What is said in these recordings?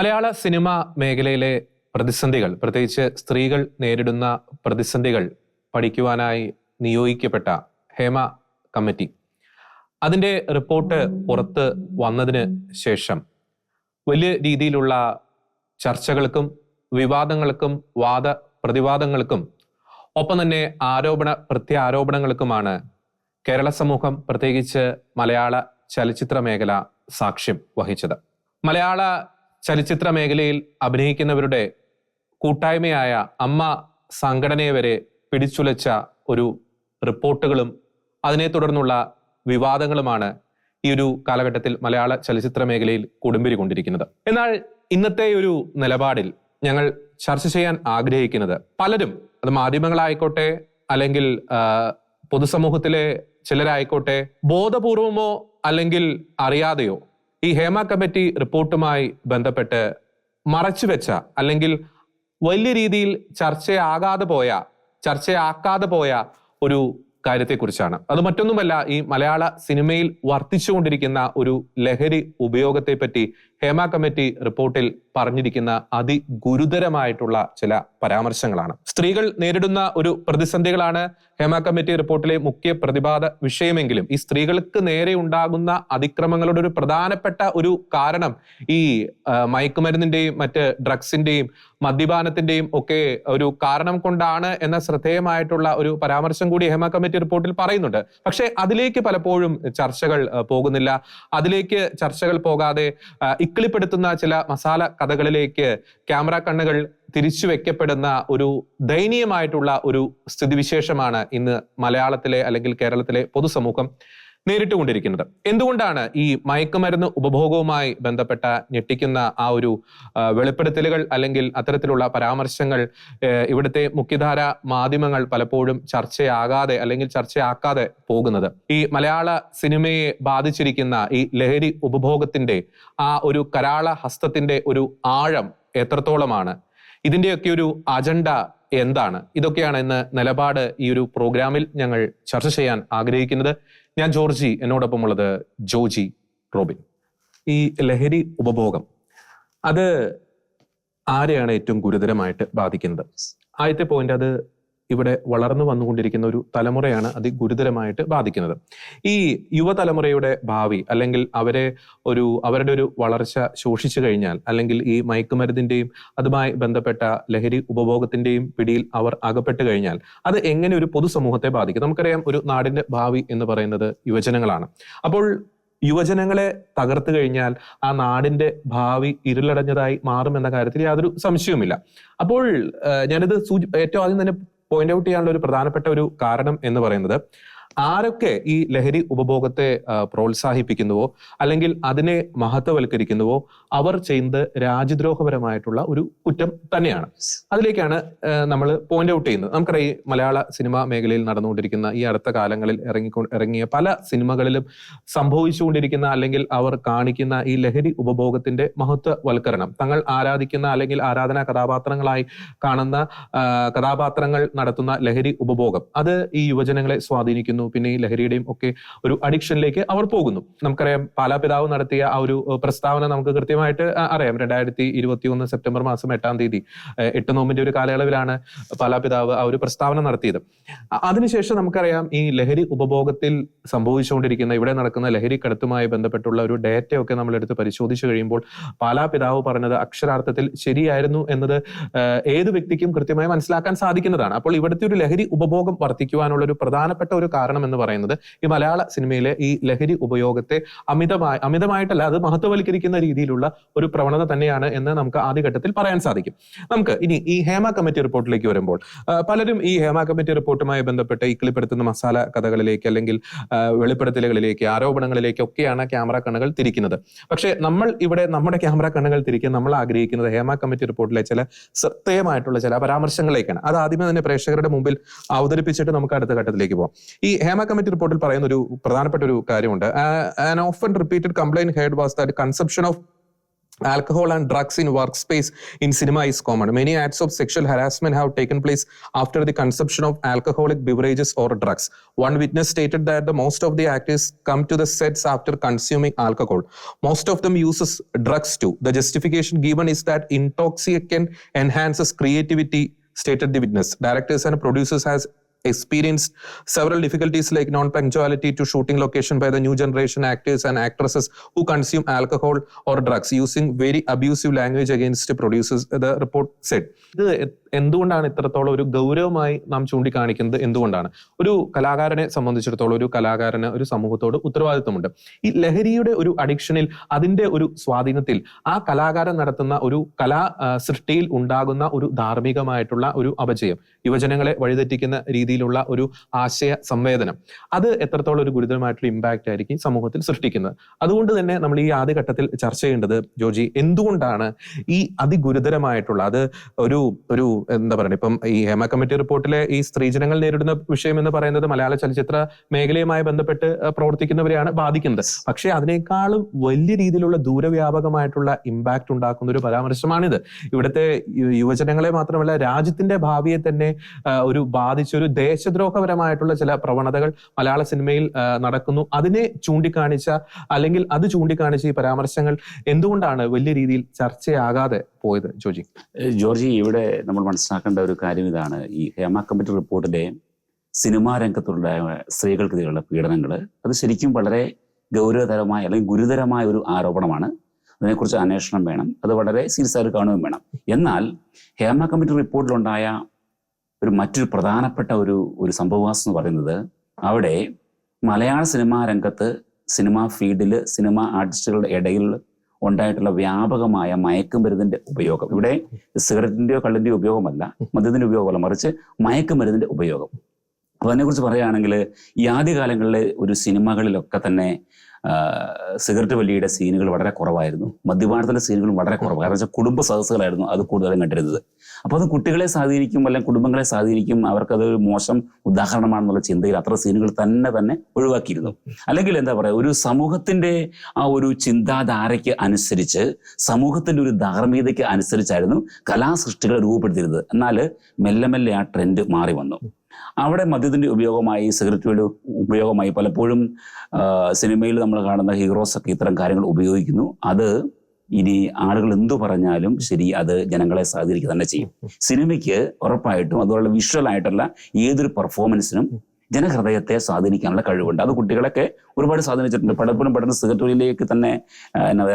മലയാള cinema മേഖലയിലെ പ്രതിസന്ധികൾ പ്രത്യേകിച്ച് സ്ത്രീകൾ നേരിടുന്ന പ്രതിസന്ധികൾ പഠിക്കുവാനായി നിയോഗിക്കപ്പെട്ട ഹേമ കമ്മിറ്റി. അതിന്റെ റിപ്പോർട്ട് പുറത്ത് വന്നതിന് ശേഷം വലിയ രീതിയിലുള്ള ചർച്ചകൾക്കും വിവാദങ്ങൾക്കും വാദ പ്രതിവാദങ്ങൾക്കും ഒപ്പം തന്നെ ആരോപണ പ്രത്യാരോപണങ്ങൾക്കുമാണ് കേരള സമൂഹം പ്രത്യേകിച്ച് മലയാള ചലച്ചിത്ര മേഖല സാക്ഷ്യം വഹിച്ചത്. മലയാള ചലച്ചിത്ര മേഖലയിൽ അഭിനയിക്കുന്നവരുടെ കൂട്ടായ്മയായ അമ്മ സംഘടനയെ വരെ പിടിച്ചുലച്ച ഒരു റിപ്പോർട്ടുകളും അതിനെ തുടർന്നുള്ള വിവാദങ്ങളുമാണ് ഈ ഒരു കാലഘട്ടത്തിൽ മലയാള ചലച്ചിത്ര മേഖലയിൽ കൊടുമ്പിരി കൊണ്ടിരിക്കുന്നത്. എന്നാൽ ഇന്നത്തെ ഒരു നിലപാടിൽ ഞങ്ങൾ ചർച്ച ചെയ്യാൻ ആഗ്രഹിക്കുന്നത് പലരും അത് മാധ്യമങ്ങളായിക്കോട്ടെ അല്ലെങ്കിൽ പൊതുസമൂഹത്തിലെ ചിലരായിക്കോട്ടെ ബോധപൂർവമോ അല്ലെങ്കിൽ അറിയാതെയോ ഈ ഹേമ കമ്മിറ്റി റിപ്പോർട്ടുമായി ബന്ധപ്പെട്ട് മറച്ചുവെച്ച അല്ലെങ്കിൽ വലിയ രീതിയിൽ ചർച്ചയാകാതെ പോയ ചർച്ചയാക്കാതെ പോയ ഒരു കാര്യത്തെക്കുറിച്ചാണ്. അത് മറ്റൊന്നുമല്ല ഈ മലയാള സിനിമയിൽ വർദ്ധിച്ചുകൊണ്ടിരിക്കുന്ന ഒരു ലഹരി ഉപയോഗത്തെ പറ്റി ഹേമ കമ്മിറ്റി റിപ്പോർട്ടിൽ പറഞ്ഞിരിക്കുന്ന അതിഗുരുതരമായിട്ടുള്ള ചില പരാമർശങ്ങളാണ്. സ്ത്രീകൾ നേരിടുന്ന ഒരു പ്രതിസന്ധികളാണ് ഹേമ കമ്മിറ്റി റിപ്പോർട്ടിലെ മുഖ്യ പ്രതിപാദ വിഷയമെങ്കിലും ഈ സ്ത്രീകൾക്ക് നേരെ ഉണ്ടാകുന്ന അതിക്രമങ്ങളുടെ ഒരു പ്രധാനപ്പെട്ട ഒരു കാരണം ഈ മയക്കുമരുന്നിന്റെയും മറ്റ് ഡ്രഗ്സിന്റെയും മദ്യപാനത്തിന്റെയും ഒക്കെ ഒരു കാരണം കൊണ്ടാണ് എന്ന ശ്രദ്ധേയമായിട്ടുള്ള ഒരു പരാമർശം കൂടി ഹേമ കമ്മിറ്റി റിപ്പോർട്ടിൽ പറയുന്നുണ്ട്. പക്ഷേ അതിലേക്ക് പലപ്പോഴും ചർച്ചകൾ പോകുന്നില്ല. അതിലേക്ക് ചർച്ചകൾ പോകാതെ ഇക്കിളിപ്പെടുത്തുന്ന ചില മസാല കഥകളിലേക്ക് ക്യാമറ കണ്ണുകൾ തിരിച്ചു വെക്കപ്പെടുന്ന ഒരു ദയനീയമായിട്ടുള്ള ഒരു സ്ഥിതിവിശേഷമാണ് ഇന്ന് മലയാളത്തിലെ അല്ലെങ്കിൽ കേരളത്തിലെ പൊതുസമൂഹം നേരിട്ടുകൊണ്ടിരിക്കുന്നത്. എന്തുകൊണ്ടാണ് ഈ മയക്കുമരുന്ന് ഉപഭോഗവുമായി ബന്ധപ്പെട്ട ഞെട്ടിക്കുന്ന ആ ഒരു വെളിപ്പെടുത്തലുകൾ അല്ലെങ്കിൽ അത്തരത്തിലുള്ള പരാമർശങ്ങൾ ഇവിടുത്തെ മുഖ്യധാര മാധ്യമങ്ങൾ പലപ്പോഴും ചർച്ചയാകാതെ അല്ലെങ്കിൽ ചർച്ചയാക്കാതെ പോകുന്നത്? ഈ മലയാള സിനിമയെ ബാധിച്ചിരിക്കുന്ന ഈ ലഹരി ഉപഭോഗത്തിന്റെ ആ ഒരു കരാള ഹസ്തത്തിന്റെ ഒരു ആഴം എത്രത്തോളമാണ്? ഇതിന്റെയൊക്കെ ഒരു അജണ്ട എന്താണ്? ഇതൊക്കെയാണ് ഇന്ന് നിലപാട് ഈ ഒരു പ്രോഗ്രാമിൽ ഞങ്ങൾ ചർച്ച ചെയ്യാൻ ആഗ്രഹിക്കുന്നത്. ഞാൻ ജോർജി എന്നോടൊപ്പം ഉള്ളത് ജോജി റോബിൻ. ഈ ലഹരി ഉപഭോഗം അത് ആരെയാണ് ഏറ്റവും ഗുരുതരമായിട്ട് ബാധിക്കുന്നത്? ആദ്യത്തെ പോയിന്റ് അത് ഇവിടെ വളർന്നു വന്നുകൊണ്ടിരിക്കുന്ന ഒരു തലമുറയാണ് അത് ഗുരുതരമായിട്ട് ബാധിക്കുന്നത്. ഈ യുവതലമുറയുടെ ഭാവി അല്ലെങ്കിൽ അവരെ ഒരു അവരുടെ ഒരു വളർച്ച ശോഷിച്ചു കഴിഞ്ഞാൽ അല്ലെങ്കിൽ ഈ മയക്കുമരുന്നിന്റെയും അതുമായി ബന്ധപ്പെട്ട ലഹരി ഉപഭോഗത്തിന്റെയും പിടിയിൽ അവർ അകപ്പെട്ടു കഴിഞ്ഞാൽ അത് എങ്ങനെ ഒരു പൊതുസമൂഹത്തെ ബാധിക്കും? നമുക്കറിയാം ഒരു നാടിന്റെ ഭാവി എന്ന് പറയുന്നത് യുവജനങ്ങളാണ്. അപ്പോൾ യുവജനങ്ങളെ തകർത്തു കഴിഞ്ഞാൽ ആ നാടിന്റെ ഭാവി ഇരുളടഞ്ഞതായി മാറുമെന്ന കാര്യത്തിൽ യാതൊരു സംശയവുമില്ല. അപ്പോൾ ഞാനിത് സൂചി ഏറ്റവും ആദ്യം തന്നെ പോയിന്റ് ഔട്ട് ചെയ്യാനുള്ള ഒരു പ്രധാനപ്പെട്ട ഒരു കാരണം എന്ന് പറയുന്നത് ആരൊക്കെ ഈ ലഹരി ഉപഭോഗത്തെ പ്രോത്സാഹിപ്പിക്കുന്നുവോ അല്ലെങ്കിൽ അതിനെ മഹത്വവൽക്കരിക്കുന്നുവോ അവർ ചെയ്യുന്നത് രാജ്യദ്രോഹപരമായിട്ടുള്ള ഒരു കുറ്റം തന്നെയാണ്. അതിലേക്കാണ് നമ്മൾ പോയിന്റ് ഔട്ട് ചെയ്യുന്നത്. നമുക്കറിയാം ഈ മലയാള സിനിമാ മേഖലയിൽ നടന്നുകൊണ്ടിരിക്കുന്ന ഈ അടുത്ത കാലങ്ങളിൽ ഇറങ്ങിക്കൊ ഇറങ്ങിയ പല സിനിമകളിലും സംഭവിച്ചുകൊണ്ടിരിക്കുന്ന അല്ലെങ്കിൽ അവർ കാണിക്കുന്ന ഈ ലഹരി ഉപഭോഗത്തിന്റെ മഹത്വവൽക്കരണം തങ്ങൾ ആരാധിക്കുന്ന അല്ലെങ്കിൽ ആരാധനാ കഥാപാത്രങ്ങളായി കാണുന്ന കഥാപാത്രങ്ങൾ നടത്തുന്ന ലഹരി ഉപഭോഗം അത് ഈ യുവജനങ്ങളെ സ്വാധീനിക്കുന്നു. പിന്നെ ഈ ലഹരിയുടെയും ഒക്കെ ഒരു അഡിക്ഷനിലേക്ക് അവർ പോകുന്നു. നമുക്കറിയാം പാലാപിതാവ് നടത്തിയ ആ ഒരു പ്രസ്താവന നമുക്ക് കൃത്യമായിട്ട് അറിയാം രണ്ടായിരത്തി ഇരുപത്തി ഒന്ന് സെപ്റ്റംബർ മാസം എട്ടാം തീയതി എട്ട് നോമ്പിന്റെ ഒരു കാലയളവിലാണ് പാലാപിതാവ് ആ ഒരു പ്രസ്താവന നടത്തിയത്. അതിനുശേഷം നമുക്കറിയാം ഈ ലഹരി ഉപഭോഗത്തിൽ സംഭവിച്ചുകൊണ്ടിരിക്കുന്ന ഇവിടെ നടക്കുന്ന ലഹരി കടത്തുമായി ബന്ധപ്പെട്ടുള്ള ഒരു ഡേറ്റയൊക്കെ നമ്മൾ എടുത്ത് പരിശോധിച്ചു കഴിയുമ്പോൾ പാലാപിതാവ് പറഞ്ഞത് അക്ഷരാർത്ഥത്തിൽ ശരിയായിരുന്നു എന്നത് ഏത് വ്യക്തിക്കും കൃത്യമായി മനസ്സിലാക്കാൻ സാധിക്കുന്നതാണ്. അപ്പോൾ ഇവിടുത്തെ ഒരു ലഹരി ഉപഭോഗം വർദ്ധിക്കുവാനുള്ള ഒരു പ്രധാനപ്പെട്ട ഒരു കാരണം എന്ന് പറയുന്നത് ഈ മലയാള സിനിമയിലെ ഈ ലഹരി ഉപയോഗത്തെ അമിതമായി അമിതമായിട്ടല്ല അത് മഹത്വവൽക്കരിക്കുന്ന രീതിയിലുള്ള ഒരു പ്രവണത തന്നെയാണ് എന്ന് നമുക്ക് ആദ്യഘട്ടത്തിൽ പറയാൻ സാധിക്കും. നമുക്ക് ഇനി ഈ ഹേമ കമ്മിറ്റി റിപ്പോർട്ടിലേക്ക് വരുമ്പോൾ പലരും ഈ ഹേമ കമ്മിറ്റി റിപ്പോർട്ടുമായി ബന്ധപ്പെട്ട് ഈ കിളിപ്പെടുത്തുന്ന മസാല കഥകളിലേക്ക് അല്ലെങ്കിൽ വെളിപ്പെടുത്തലുകളിലേക്ക് ആരോപണങ്ങളിലേക്ക് ഒക്കെയാണ് ക്യാമറ കണ്ണുകൾ തിരിക്കുന്നത്. പക്ഷേ നമ്മൾ ഇവിടെ നമ്മുടെ ക്യാമറ കണ്ണുകൾ തിരിക്കാൻ നമ്മൾ ആഗ്രഹിക്കുന്നത് ഹേമ കമ്മിറ്റി റിപ്പോർട്ടിലെ ചില ശ്രദ്ധേയമായിട്ടുള്ള ചില പരാമർശങ്ങളിലേക്കാണ് അത് ആദ്യമേ തന്നെ പ്രേക്ഷകരുടെ മുമ്പിൽ അവതരിപ്പിച്ചിട്ട് നമുക്ക് അടുത്ത ഘട്ടത്തിലേക്ക് പോകാം ഈ ഹേമ കമ്മിറ്റി റിപ്പോർട്ടിൽ പറയുന്ന ഒരു പ്രധാനപ്പെട്ട ഒരു കാര്യമുണ്ട് an often repeated complaint had was that conception of Alcohol and drugs in workspace in cinema is common. Many acts of sexual harassment have taken place after the consumption of alcoholic beverages or drugs. One witness stated that the most of the actors come to the sets after consuming alcohol. Most of them uses drugs too. The justification given is that intoxicant enhances creativity, stated the witness. Directors and producers has experienced several difficulties like non-punctuality to shooting location by the new generation actors and actresses who consume alcohol or drugs using very abusive language against producers the report said എന്തുകൊണ്ടാണ് ഇത്രത്തോളം ഒരു ഗൗരവമായി നാം ചൂണ്ടിക്കാണിക്കുന്നത്? എന്തുകൊണ്ടാണ്? ഒരു കലാകാരനെ സംബന്ധിച്ചിടത്തോളം ഒരു കലാകാരന് ഒരു സമൂഹത്തോട് ഉത്തരവാദിത്വമുണ്ട്. ഈ ലഹരിയുടെ ഒരു അഡിക്ഷനിൽ അതിന്റെ ഒരു സ്വാധീനത്തിൽ ആ കലാകാരൻ നടത്തുന്ന ഒരു കലാ സൃഷ്ടിയിൽ ഉണ്ടാകുന്ന ഒരു ധാർമ്മികമായിട്ടുള്ള ഒരു അപജയം യുവജനങ്ങളെ വഴിതെറ്റിക്കുന്ന രീതിയിലുള്ള ഒരു ആശയ സംവേദനം അത് എത്രത്തോളം ഒരു ഗുരുതരമായിട്ടുള്ള ഇമ്പാക്റ്റ് ആയിരിക്കും സമൂഹത്തിൽ സൃഷ്ടിക്കുന്നത്? അതുകൊണ്ട് തന്നെ നമ്മൾ ഈ ആദ്യഘട്ടത്തിൽ ചർച്ച ചെയ്യേണ്ടത് ജോജി എന്തുകൊണ്ടാണ് ഈ അതിഗുരുതരമായിട്ടുള്ള അത് ഒരു ഒരു എന്താ പറയുക ഇപ്പം ഈ ഹേമ കമ്മിറ്റി റിപ്പോർട്ടിലെ ഈ സ്ത്രീജനങ്ങൾ നേരിടുന്ന വിഷയം എന്ന് പറയുന്നത് മലയാള ചലച്ചിത്ര മേഖലയുമായി ബന്ധപ്പെട്ട് പ്രവർത്തിക്കുന്നവരെയാണ് ബാധിക്കുന്നത്. പക്ഷേ അതിനേക്കാളും വലിയ രീതിയിലുള്ള ദൂരവ്യാപകമായിട്ടുള്ള ഇമ്പാക്റ്റ് ഉണ്ടാക്കുന്ന ഒരു പരാമർശമാണിത്. ഇവിടുത്തെ യുവജനങ്ങളെ മാത്രമല്ല രാജ്യത്തിന്റെ ഭാവിയെ തന്നെ ഒരു ബാധിച്ച ഒരു ദേശദ്രോഹപരമായിട്ടുള്ള ചില പ്രവണതകൾ മലയാള സിനിമയിൽ നടക്കുന്നു. അതിനെ ചൂണ്ടിക്കാണിച്ച അല്ലെങ്കിൽ അത് ചൂണ്ടിക്കാണിച്ച ഈ പരാമർശങ്ങൾ എന്തുകൊണ്ടാണ് വലിയ രീതിയിൽ ചർച്ചയാകാതെ പോയത് ജോർജി ജോർജി ഇവിടെ നമ്മൾ മനസ്സിലാക്കേണ്ട ഒരു കാര്യം ഇതാണ്. ഈ ഹേമ കമ്മിറ്റി റിപ്പോർട്ടിലെ സിനിമാ രംഗത്തുണ്ടായ സ്ത്രീകൾക്കെതിരെയുള്ള പീഡനങ്ങൾ അത് ശരിക്കും വളരെ ഗൗരവതരമായ അല്ലെങ്കിൽ ഗുരുതരമായ ഒരു ആരോപണമാണ്. അതിനെക്കുറിച്ച് അന്വേഷണം വേണം. അത് വളരെ സീരിയസ് ആയിട്ട് കാണുകയും വേണം. എന്നാൽ ഹേമ കമ്മിറ്റി റിപ്പോർട്ടിലുണ്ടായ ഒരു മറ്റൊരു പ്രധാനപ്പെട്ട ഒരു ഒരു സംഭവവാസം എന്ന് പറയുന്നത് അവിടെ മലയാള സിനിമാ രംഗത്ത് സിനിമാ ഫീൽഡിൽ സിനിമ ആർട്ടിസ്റ്റുകളുടെ ഇടയിൽ ഉണ്ടായിട്ടുള്ള വ്യാപകമായ മയക്കുമരുന്നിന്റെ ഉപയോഗം. ഇവിടെ സിഗരറ്റിന്റെയോ കള്ളിന്റെയോ ഉപയോഗമല്ല മദ്യത്തിന്റെ ഉപയോഗമല്ല മറിച്ച് മയക്കുമരുന്നിന്റെ ഉപയോഗം. അപ്പൊ അതിനെക്കുറിച്ച് പറയുകയാണെങ്കിൽ ഈ ആദ്യകാലങ്ങളിലെ ഒരു സിനിമകളിലൊക്കെ തന്നെ സിഗരറ്റ് വലിയുടെ സീനുകൾ വളരെ കുറവായിരുന്നു. മദ്യപാനത്തിന്റെ സീനുകളും വളരെ കുറവ്. കാരണം വെച്ചാൽ കുടുംബ സദസ്സുകളായിരുന്നു അത് കൂടുതലും കണ്ടിരുന്നത്. അപ്പൊ അത് കുട്ടികളെ സ്വാധീനിക്കും അല്ലെങ്കിൽ കുടുംബങ്ങളെ സ്വാധീനിക്കും അവർക്കത് മോശം ഉദാഹരണമാണെന്നുള്ള ചിന്തയിൽ അത്ര സീനുകൾ തന്നെ തന്നെ ഒഴിവാക്കിയിരുന്നു. അല്ലെങ്കിൽ എന്താ പറയുക ഒരു സമൂഹത്തിന്റെ ആ ഒരു ചിന്താധാരയ്ക്ക് അനുസരിച്ച് സമൂഹത്തിന്റെ ഒരു ധാർമ്മികതയ്ക്ക് അനുസരിച്ചായിരുന്നു കലാസൃഷ്ടികൾ രൂപപ്പെടുത്തിയിരുന്നത്. എന്നാൽ മെല്ലെ മെല്ലെ ആ ട്രെൻഡ് മാറി വന്നു. അവിടെ മദ്യത്തിന്റെ ഉപയോഗമായി സിഗരറ്റുകളുടെ ഉപയോഗമായി പലപ്പോഴും സിനിമയിൽ നമ്മൾ കാണുന്ന ഹീറോസ് ഒക്കെ ഇത്തരം കാര്യങ്ങൾ ഉപയോഗിക്കുന്നു. അത് ഇനി ആളുകൾ എന്തു പറഞ്ഞാലും ശരി അത് ജനങ്ങളെ സ്വാധീനിക്കുക തന്നെ ചെയ്യും. സിനിമയ്ക്ക് ഉറപ്പായിട്ടും അതുപോലെ വിഷ്വൽ ആയിട്ടുള്ള ഏതൊരു പെർഫോമൻസിനും ജനഹൃദയത്തെ സ്വാധീനിക്കാനുള്ള കഴിവുണ്ട്. അത് കുട്ടികളൊക്കെ ഒരുപാട് സ്വാധീനിച്ചിട്ടുണ്ട്. പലപ്പോഴും പെട്ടെന്ന് സിഗരറ്റുകളിലേക്ക് തന്നെ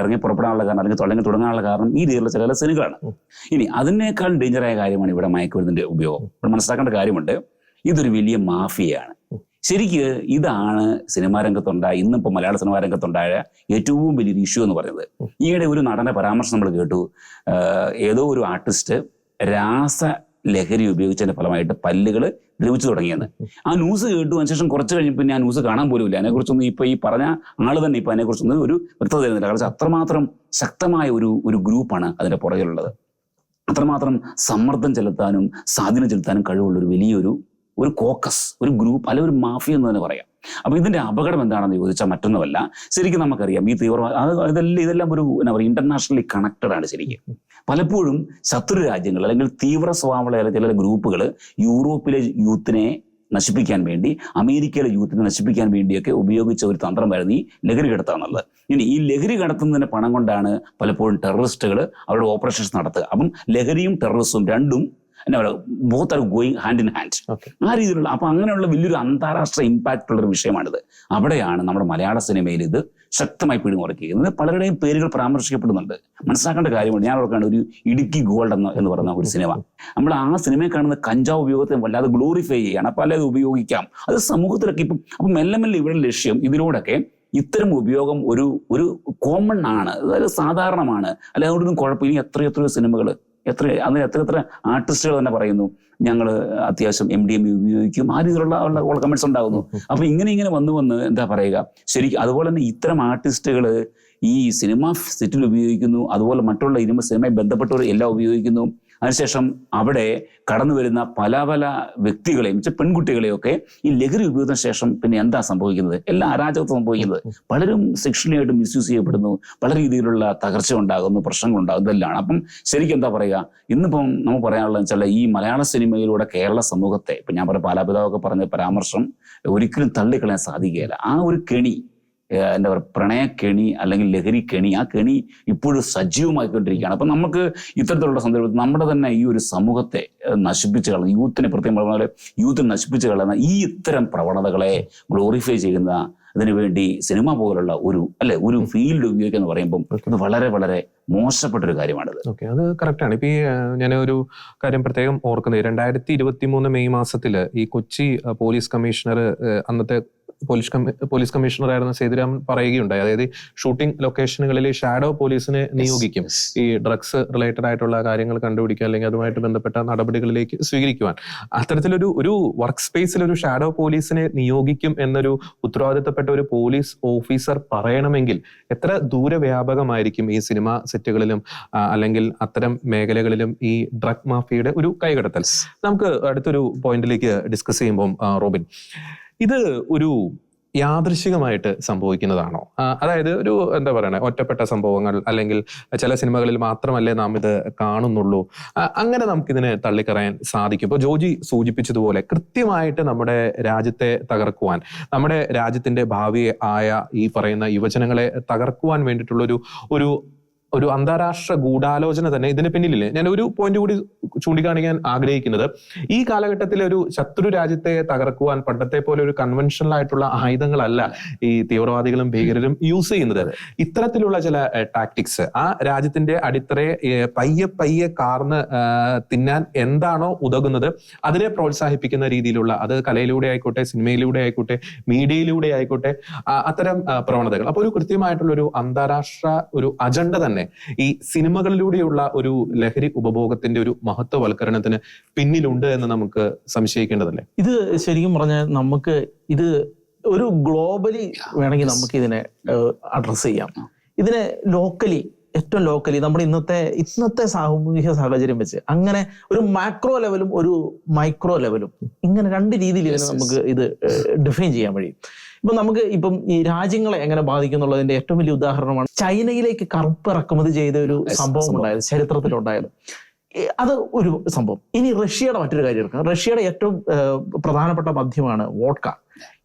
ഇറങ്ങി പുറപ്പെടാനുള്ള കാരണം അല്ലെങ്കിൽ തുടങ്ങി തുടങ്ങാനുള്ള കാരണം ഈ രീതിയിലുള്ള ചില സിനിമകളാണ് ഇനി അതിനേക്കാൾ ഡേഞ്ചറായ കാര്യമാണ് ഇവിടെ മയക്കുമരുന്നിന്റെ ഉപയോഗം. ഇവിടെ മനസ്സിലാക്കേണ്ട കാര്യമുണ്ട്. ഇതൊരു വലിയ മാഫിയയാണ്. ശരിക്ക് ഇതാണ് സിനിമാ രംഗത്തുണ്ടായ ഇന്നിപ്പോൾ മലയാള സിനിമാ രംഗത്തുണ്ടായ ഏറ്റവും വലിയൊരു ഇഷ്യൂ എന്ന് പറയുന്നത്. ഈയിടെ ഒരു നടന്റെ പരാമർശം നമ്മൾ കേട്ടു. ഏതോ ഒരു ആർട്ടിസ്റ്റ് രാസ ലഹരി ഉപയോഗിച്ചതിന്റെ ഫലമായിട്ട് പല്ലുകൾ ദ്രവിച്ചു തുടങ്ങിയെന്ന്. ആ ന്യൂസ് കേട്ടു. അതിനുശേഷം കുറച്ച് കഴിഞ്ഞപ്പോൾ ഞാൻ ന്യൂസ് കാണാൻ പോലും ഇല്ല അതിനെക്കുറിച്ചൊന്നും ഇപ്പൊ ഈ പറഞ്ഞ ആൾ തന്നെ ഇപ്പൊ അതിനെക്കുറിച്ചൊന്നും ഒരു വ്യക്തത തരുന്നില്ല. കാരണം അത്രമാത്രം ശക്തമായ ഒരു ഒരു ഗ്രൂപ്പാണ് അതിന്റെ പുറകിലുള്ളത്. അത്രമാത്രം സമ്മർദ്ദം ചെലുത്താനും സ്വാധീനം ചെലുത്താനും കഴിവുള്ള ഒരു വലിയൊരു ഒരു കോക്കസ് ഒരു ഗ്രൂപ്പ് അല്ലെ ഒരു മാഫിയ എന്ന് തന്നെ പറയാം. അപ്പൊ ഇതിന്റെ അപകടം എന്താണെന്ന് ചോദിച്ചാൽ മറ്റൊന്നുമല്ല. ശരിക്കും നമുക്കറിയാം ഈ തീവ്രവാദ ഇതെല്ലാം ഇതെല്ലാം ഒരു എന്താ പറയുക ഇന്റർനാഷണലി കണക്റ്റഡ് ആണ് ശരിക്കും. പലപ്പോഴും ശത്രു രാജ്യങ്ങൾ അല്ലെങ്കിൽ തീവ്ര സ്വഭാവമുള്ള ചില ഗ്രൂപ്പുകൾ യൂറോപ്പിലെ യൂത്തിനെ നശിപ്പിക്കാൻ വേണ്ടി അമേരിക്കയിലെ യൂത്തിനെ നശിപ്പിക്കാൻ വേണ്ടിയൊക്കെ ഉപയോഗിച്ച ഒരു തന്ത്രമായിരുന്നു ഈ ലഹരി കടത്താന്നുള്ളത് ഇനി ഈ ലഹരി കടത്തുന്നതിന് പണം കൊണ്ടാണ് പലപ്പോഴും ടെററിസ്റ്റുകൾ അവരുടെ ഓപ്പറേഷൻസ് നടത്തുക. അപ്പം ലഹരിയും ടെററിസ്റ്റും രണ്ടും എന്നാ പറയുക both are going hand in hand ആ രീതിയിലുള്ള അപ്പൊ അങ്ങനെയുള്ള വലിയൊരു അന്താരാഷ്ട്ര ഇമ്പാക്റ്റ് ഉള്ള ഒരു വിഷയമാണിത്. അവിടെയാണ് നമ്മുടെ മലയാള സിനിമയിൽ ഇത് ശക്തമായി പിടിമുറക്കിയിരിക്കുന്നത്. പലരുടെയും പേരുകൾ പരാമർശിക്കപ്പെടുന്നുണ്ട്. മനസ്സിലാക്കേണ്ട കാര്യമുണ്ട് ഞാൻ ഓർക്കാണ് ഒരു ഇടുക്കി ഗോൾഡ് എന്ന എന്ന് പറയുന്ന ഒരു സിനിമ. നമ്മൾ ആ സിനിമയിൽ കാണുന്ന കഞ്ചാവ് ഉപയോഗത്തെ വല്ലാതെ ഗ്ലോറിഫൈ ചെയ്യണം അപ്പൊ അല്ലാതെ ഉപയോഗിക്കാം. അത് സമൂഹത്തിലൊക്കെ ഇപ്പം അപ്പൊ മെല്ലെ മെല്ലെ ഇവിടെ ലക്ഷ്യം ഇതിലൂടെയൊക്കെ ഇത്തരം ഉപയോഗം ഒരു ഒരു കോമൺ ആണ്. അതായത് സാധാരണമാണ്. അല്ലെ അതുകൊണ്ടൊന്നും കുഴപ്പമില്ല. എത്ര എത്രയോ സിനിമകൾ എത്ര അന്ന് എത്ര എത്ര ആർട്ടിസ്റ്റുകൾ തന്നെ പറയുന്നു ഞങ്ങൾ അത്യാവശ്യം എം ഡി എം ഉപയോഗിക്കും. ആ രീതിയിലുള്ള ഉള്ള കമൻസ് ഉണ്ടാകുന്നു. അപ്പൊ ഇങ്ങനെ ഇങ്ങനെ വന്നു വന്ന് എന്താ പറയുക ശരിക്കും അതുപോലെ തന്നെ ഇത്തരം ആർട്ടിസ്റ്റുകൾ ഈ സിനിമ സെറ്റിൽ ഉപയോഗിക്കുന്നു അതുപോലെ മറ്റുള്ള ഇരുമ്പ് സിനിമയെ ബന്ധപ്പെട്ടവർ എല്ലാം ഉപയോഗിക്കുന്നു. അതിനുശേഷം അവിടെ കടന്നു വരുന്ന പല പല വ്യക്തികളെയും പെൺകുട്ടികളെയൊക്കെ ഈ ലഹരി ഉപയോഗത്തിന് ശേഷം പിന്നെ എന്താ സംഭവിക്കുന്നത്? എല്ലാ അരാജകത്വം സംഭവിക്കുന്നത്. പലരും സെക്ഷനായിട്ട് മിസ്യൂസ് ചെയ്യപ്പെടുന്നു. പല രീതിയിലുള്ള തകർച്ച ഉണ്ടാകുന്നു പ്രശ്നങ്ങൾ ഉണ്ടാകുന്നു ഇതെല്ലാം. അപ്പം ശരിക്കും എന്താ പറയുക? ഇന്നിപ്പം നമുക്ക് പറയാനുള്ളത് വെച്ചാൽ ഈ മലയാള സിനിമയിലൂടെ കേരള സമൂഹത്തെ ഇപ്പം ഞാൻ പറഞ്ഞ പാലാപിതാവൊക്കെ പറഞ്ഞ പരാമർശം ഒരിക്കലും തള്ളിക്കളയാൻ സാധിക്കുകയില്ല. ആ ഒരു കെണി എന്താ പറയുക പ്രണയക്കെണി അല്ലെങ്കിൽ ലഹരി കെണി ആ കെണി ഇപ്പോഴും സജീവമായിക്കൊണ്ടിരിക്കുകയാണ്. അപ്പം നമുക്ക് ഇത്തരത്തിലുള്ള സന്ദർഭത്തിൽ നമ്മുടെ തന്നെ ഈ ഒരു സമൂഹത്തെ നശിപ്പിച്ച് കളയുന്ന യൂത്തിനെ പ്രത്യേകം പറഞ്ഞ പോലെ യൂത്തിനെ നശിപ്പിച്ച് കളയുന്ന ഈ ഇത്തരം പ്രവണതകളെ ഗ്ലോറിഫൈ ചെയ്യുന്ന അതിനു വേണ്ടി സിനിമ പോലുള്ള ഒരു അല്ലെ ഒരു ഫീൽഡ് ഉപയോഗിക്കുക എന്ന് പറയുമ്പം അത് വളരെ വളരെ മോശപ്പെട്ട ഒരു കാര്യമാണിത്. ഓക്കെ അത് കറക്റ്റാണ് ഇപ്പൊ ഈ ഞാൻ ഒരു കാര്യം പ്രത്യേകം ഓർക്കുന്നത് രണ്ടായിരത്തി ഇരുപത്തി മൂന്ന് മെയ് മാസത്തിൽ ഈ കൊച്ചി പോലീസ് കമ്മീഷണർ അന്നത്തെ പോലീസ് പോലീസ് കമ്മീഷണർ ആയിരുന്ന സേതുരാമൻ പറയുകയുണ്ടായി. അതായത് ഷൂട്ടിംഗ് ലൊക്കേഷനുകളിൽ ഷാഡോ പോലീസിനെ നിയോഗിക്കും. ഈ ഡ്രഗ്സ് റിലേറ്റഡ് ആയിട്ടുള്ള കാര്യങ്ങൾ കണ്ടുപിടിക്കുക അല്ലെങ്കിൽ അതുമായിട്ട് ബന്ധപ്പെട്ട നടപടികളിലേക്ക് സ്വീകരിക്കുവാൻ. അത്തരത്തിലൊരു ഒരു വർക്ക് സ്പേസിൽ ഒരു ഷാഡോ പോലീസിനെ നിയോഗിക്കും എന്നൊരു ഉത്തരവാദിത്തപ്പെട്ട ഒരു പോലീസ് ഓഫീസർ പറയണമെങ്കിൽ എത്ര ദൂരവ്യാപകമായിരിക്കും ഈ സിനിമ സെറ്റുകളിലും അല്ലെങ്കിൽ അത്തരം മേഖലകളിലും ഈ ഡ്രഗ് മാഫിയയുടെ ഒരു കൈകടത്തൽ. നമുക്ക് അടുത്തൊരു പോയിന്റിലേക്ക് ഡിസ്കസ് ചെയ്യുമ്പോൾ റോബിൻ ഇത് ഒരു യാദൃശികമായിട്ട് സംഭവിക്കുന്നതാണോ? അതായത് ഒരു എന്താ പറയണേ ഒറ്റപ്പെട്ട സംഭവങ്ങൾ അല്ലെങ്കിൽ ചില സിനിമകളിൽ മാത്രമല്ലേ നാം ഇത് കാണുന്നുള്ളൂ. അങ്ങനെ നമുക്കിതിനെ തള്ളിക്കറയാൻ സാധിക്കും. ഇപ്പോൾ ജോജി സൂചിപ്പിച്ചതുപോലെ കൃത്യമായിട്ട് നമ്മുടെ രാജ്യത്തെ തകർക്കുവാൻ നമ്മുടെ രാജ്യത്തിന്റെ ഭാവി ആയ ഈ പറയുന്ന യുവജനങ്ങളെ തകർക്കുവാൻ വേണ്ടിയിട്ടുള്ളൊരു ഒരു ഒരു അന്താരാഷ്ട്ര ഗൂഢാലോചന തന്നെ ഇതിന് പിന്നിലില്ലേ? ഞാൻ ഒരു പോയിന്റ് കൂടി ചൂണ്ടിക്കാണിക്കാൻ ആഗ്രഹിക്കുന്നത്. ഈ കാലഘട്ടത്തിൽ ഒരു ശത്രു രാജ്യത്തെ തകർക്കുവാൻ പണ്ടത്തെ പോലെ ഒരു കൺവെൻഷണൽ ആയിട്ടുള്ള ആയുധങ്ങളല്ല ഈ തീവ്രവാദികളും ഭീകരരും യൂസ് ചെയ്യുന്നത്. ഇത്തരത്തിലുള്ള ചില ടാക്ടിക്സ് ആ രാജ്യത്തിന്റെ അടിത്തറയെ പയ്യെ പയ്യെ കാർന്ന് തിന്നാൻ എന്താണോ ഉതകുന്നത് അതിനെ പ്രോത്സാഹിപ്പിക്കുന്ന രീതിയിലുള്ള അത് കലയിലൂടെ ആയിക്കോട്ടെ സിനിമയിലൂടെ ആയിക്കോട്ടെ മീഡിയയിലൂടെ ആയിക്കോട്ടെ അത്തരം പ്രവണതകൾ. അപ്പോൾ ഒരു കൃത്യമായിട്ടുള്ള ഒരു അന്താരാഷ്ട്ര ഒരു അജണ്ട തന്നെ ഈ സിനിമകളിലൂടെയുള്ള ഒരു ലഹരി ഉപഭോഗത്തിന്റെ ഒരു മഹത്വവൽക്കരണത്തിന് പിന്നിലുണ്ട് എന്ന് നമുക്ക് സംശയിക്കേണ്ടതല്ലേ? ഇത് ശരിക്കും പറഞ്ഞാൽ നമുക്ക് ഇത് ഒരു ഗ്ലോബലി വേണമെങ്കിൽ നമുക്ക് ഇതിനെ അഡ്രസ് ചെയ്യാം. ഇതിനെ ലോക്കലി ഏറ്റവും ലോക്കലി നമ്മുടെ ഇന്നത്തെ ഇന്നത്തെ സാമൂഹിക സാഹചര്യം വെച്ച് അങ്ങനെ ഒരു മാക്രോ ലെവലും ഒരു മൈക്രോ ലെവലും ഇങ്ങനെ രണ്ട് രീതിയിൽ ഇതിനെ നമുക്ക് ഇത് ഡിഫൈൻ ചെയ്യാൻ കഴിയും. ഇപ്പൊ നമുക്ക് ഇപ്പം ഈ രാജ്യങ്ങളെ എങ്ങനെ ബാധിക്കുന്നുള്ളതിന്റെ ഏറ്റവും വലിയ ഉദാഹരണമാണ് ചൈനയിലേക്ക് കറുപ്പ് ഇറക്കുമതി ചെയ്ത ഒരു സംഭവം. ഉണ്ടായത് ചരിത്രത്തിലുണ്ടായത്. അത് ഒരു സംഭവം. ഇനി റഷ്യയുടെ മറ്റൊരു കാര്യം എടുക്കാം. റഷ്യയുടെ ഏറ്റവും പ്രധാനപ്പെട്ട മദ്യമാണ് വോഡ്ക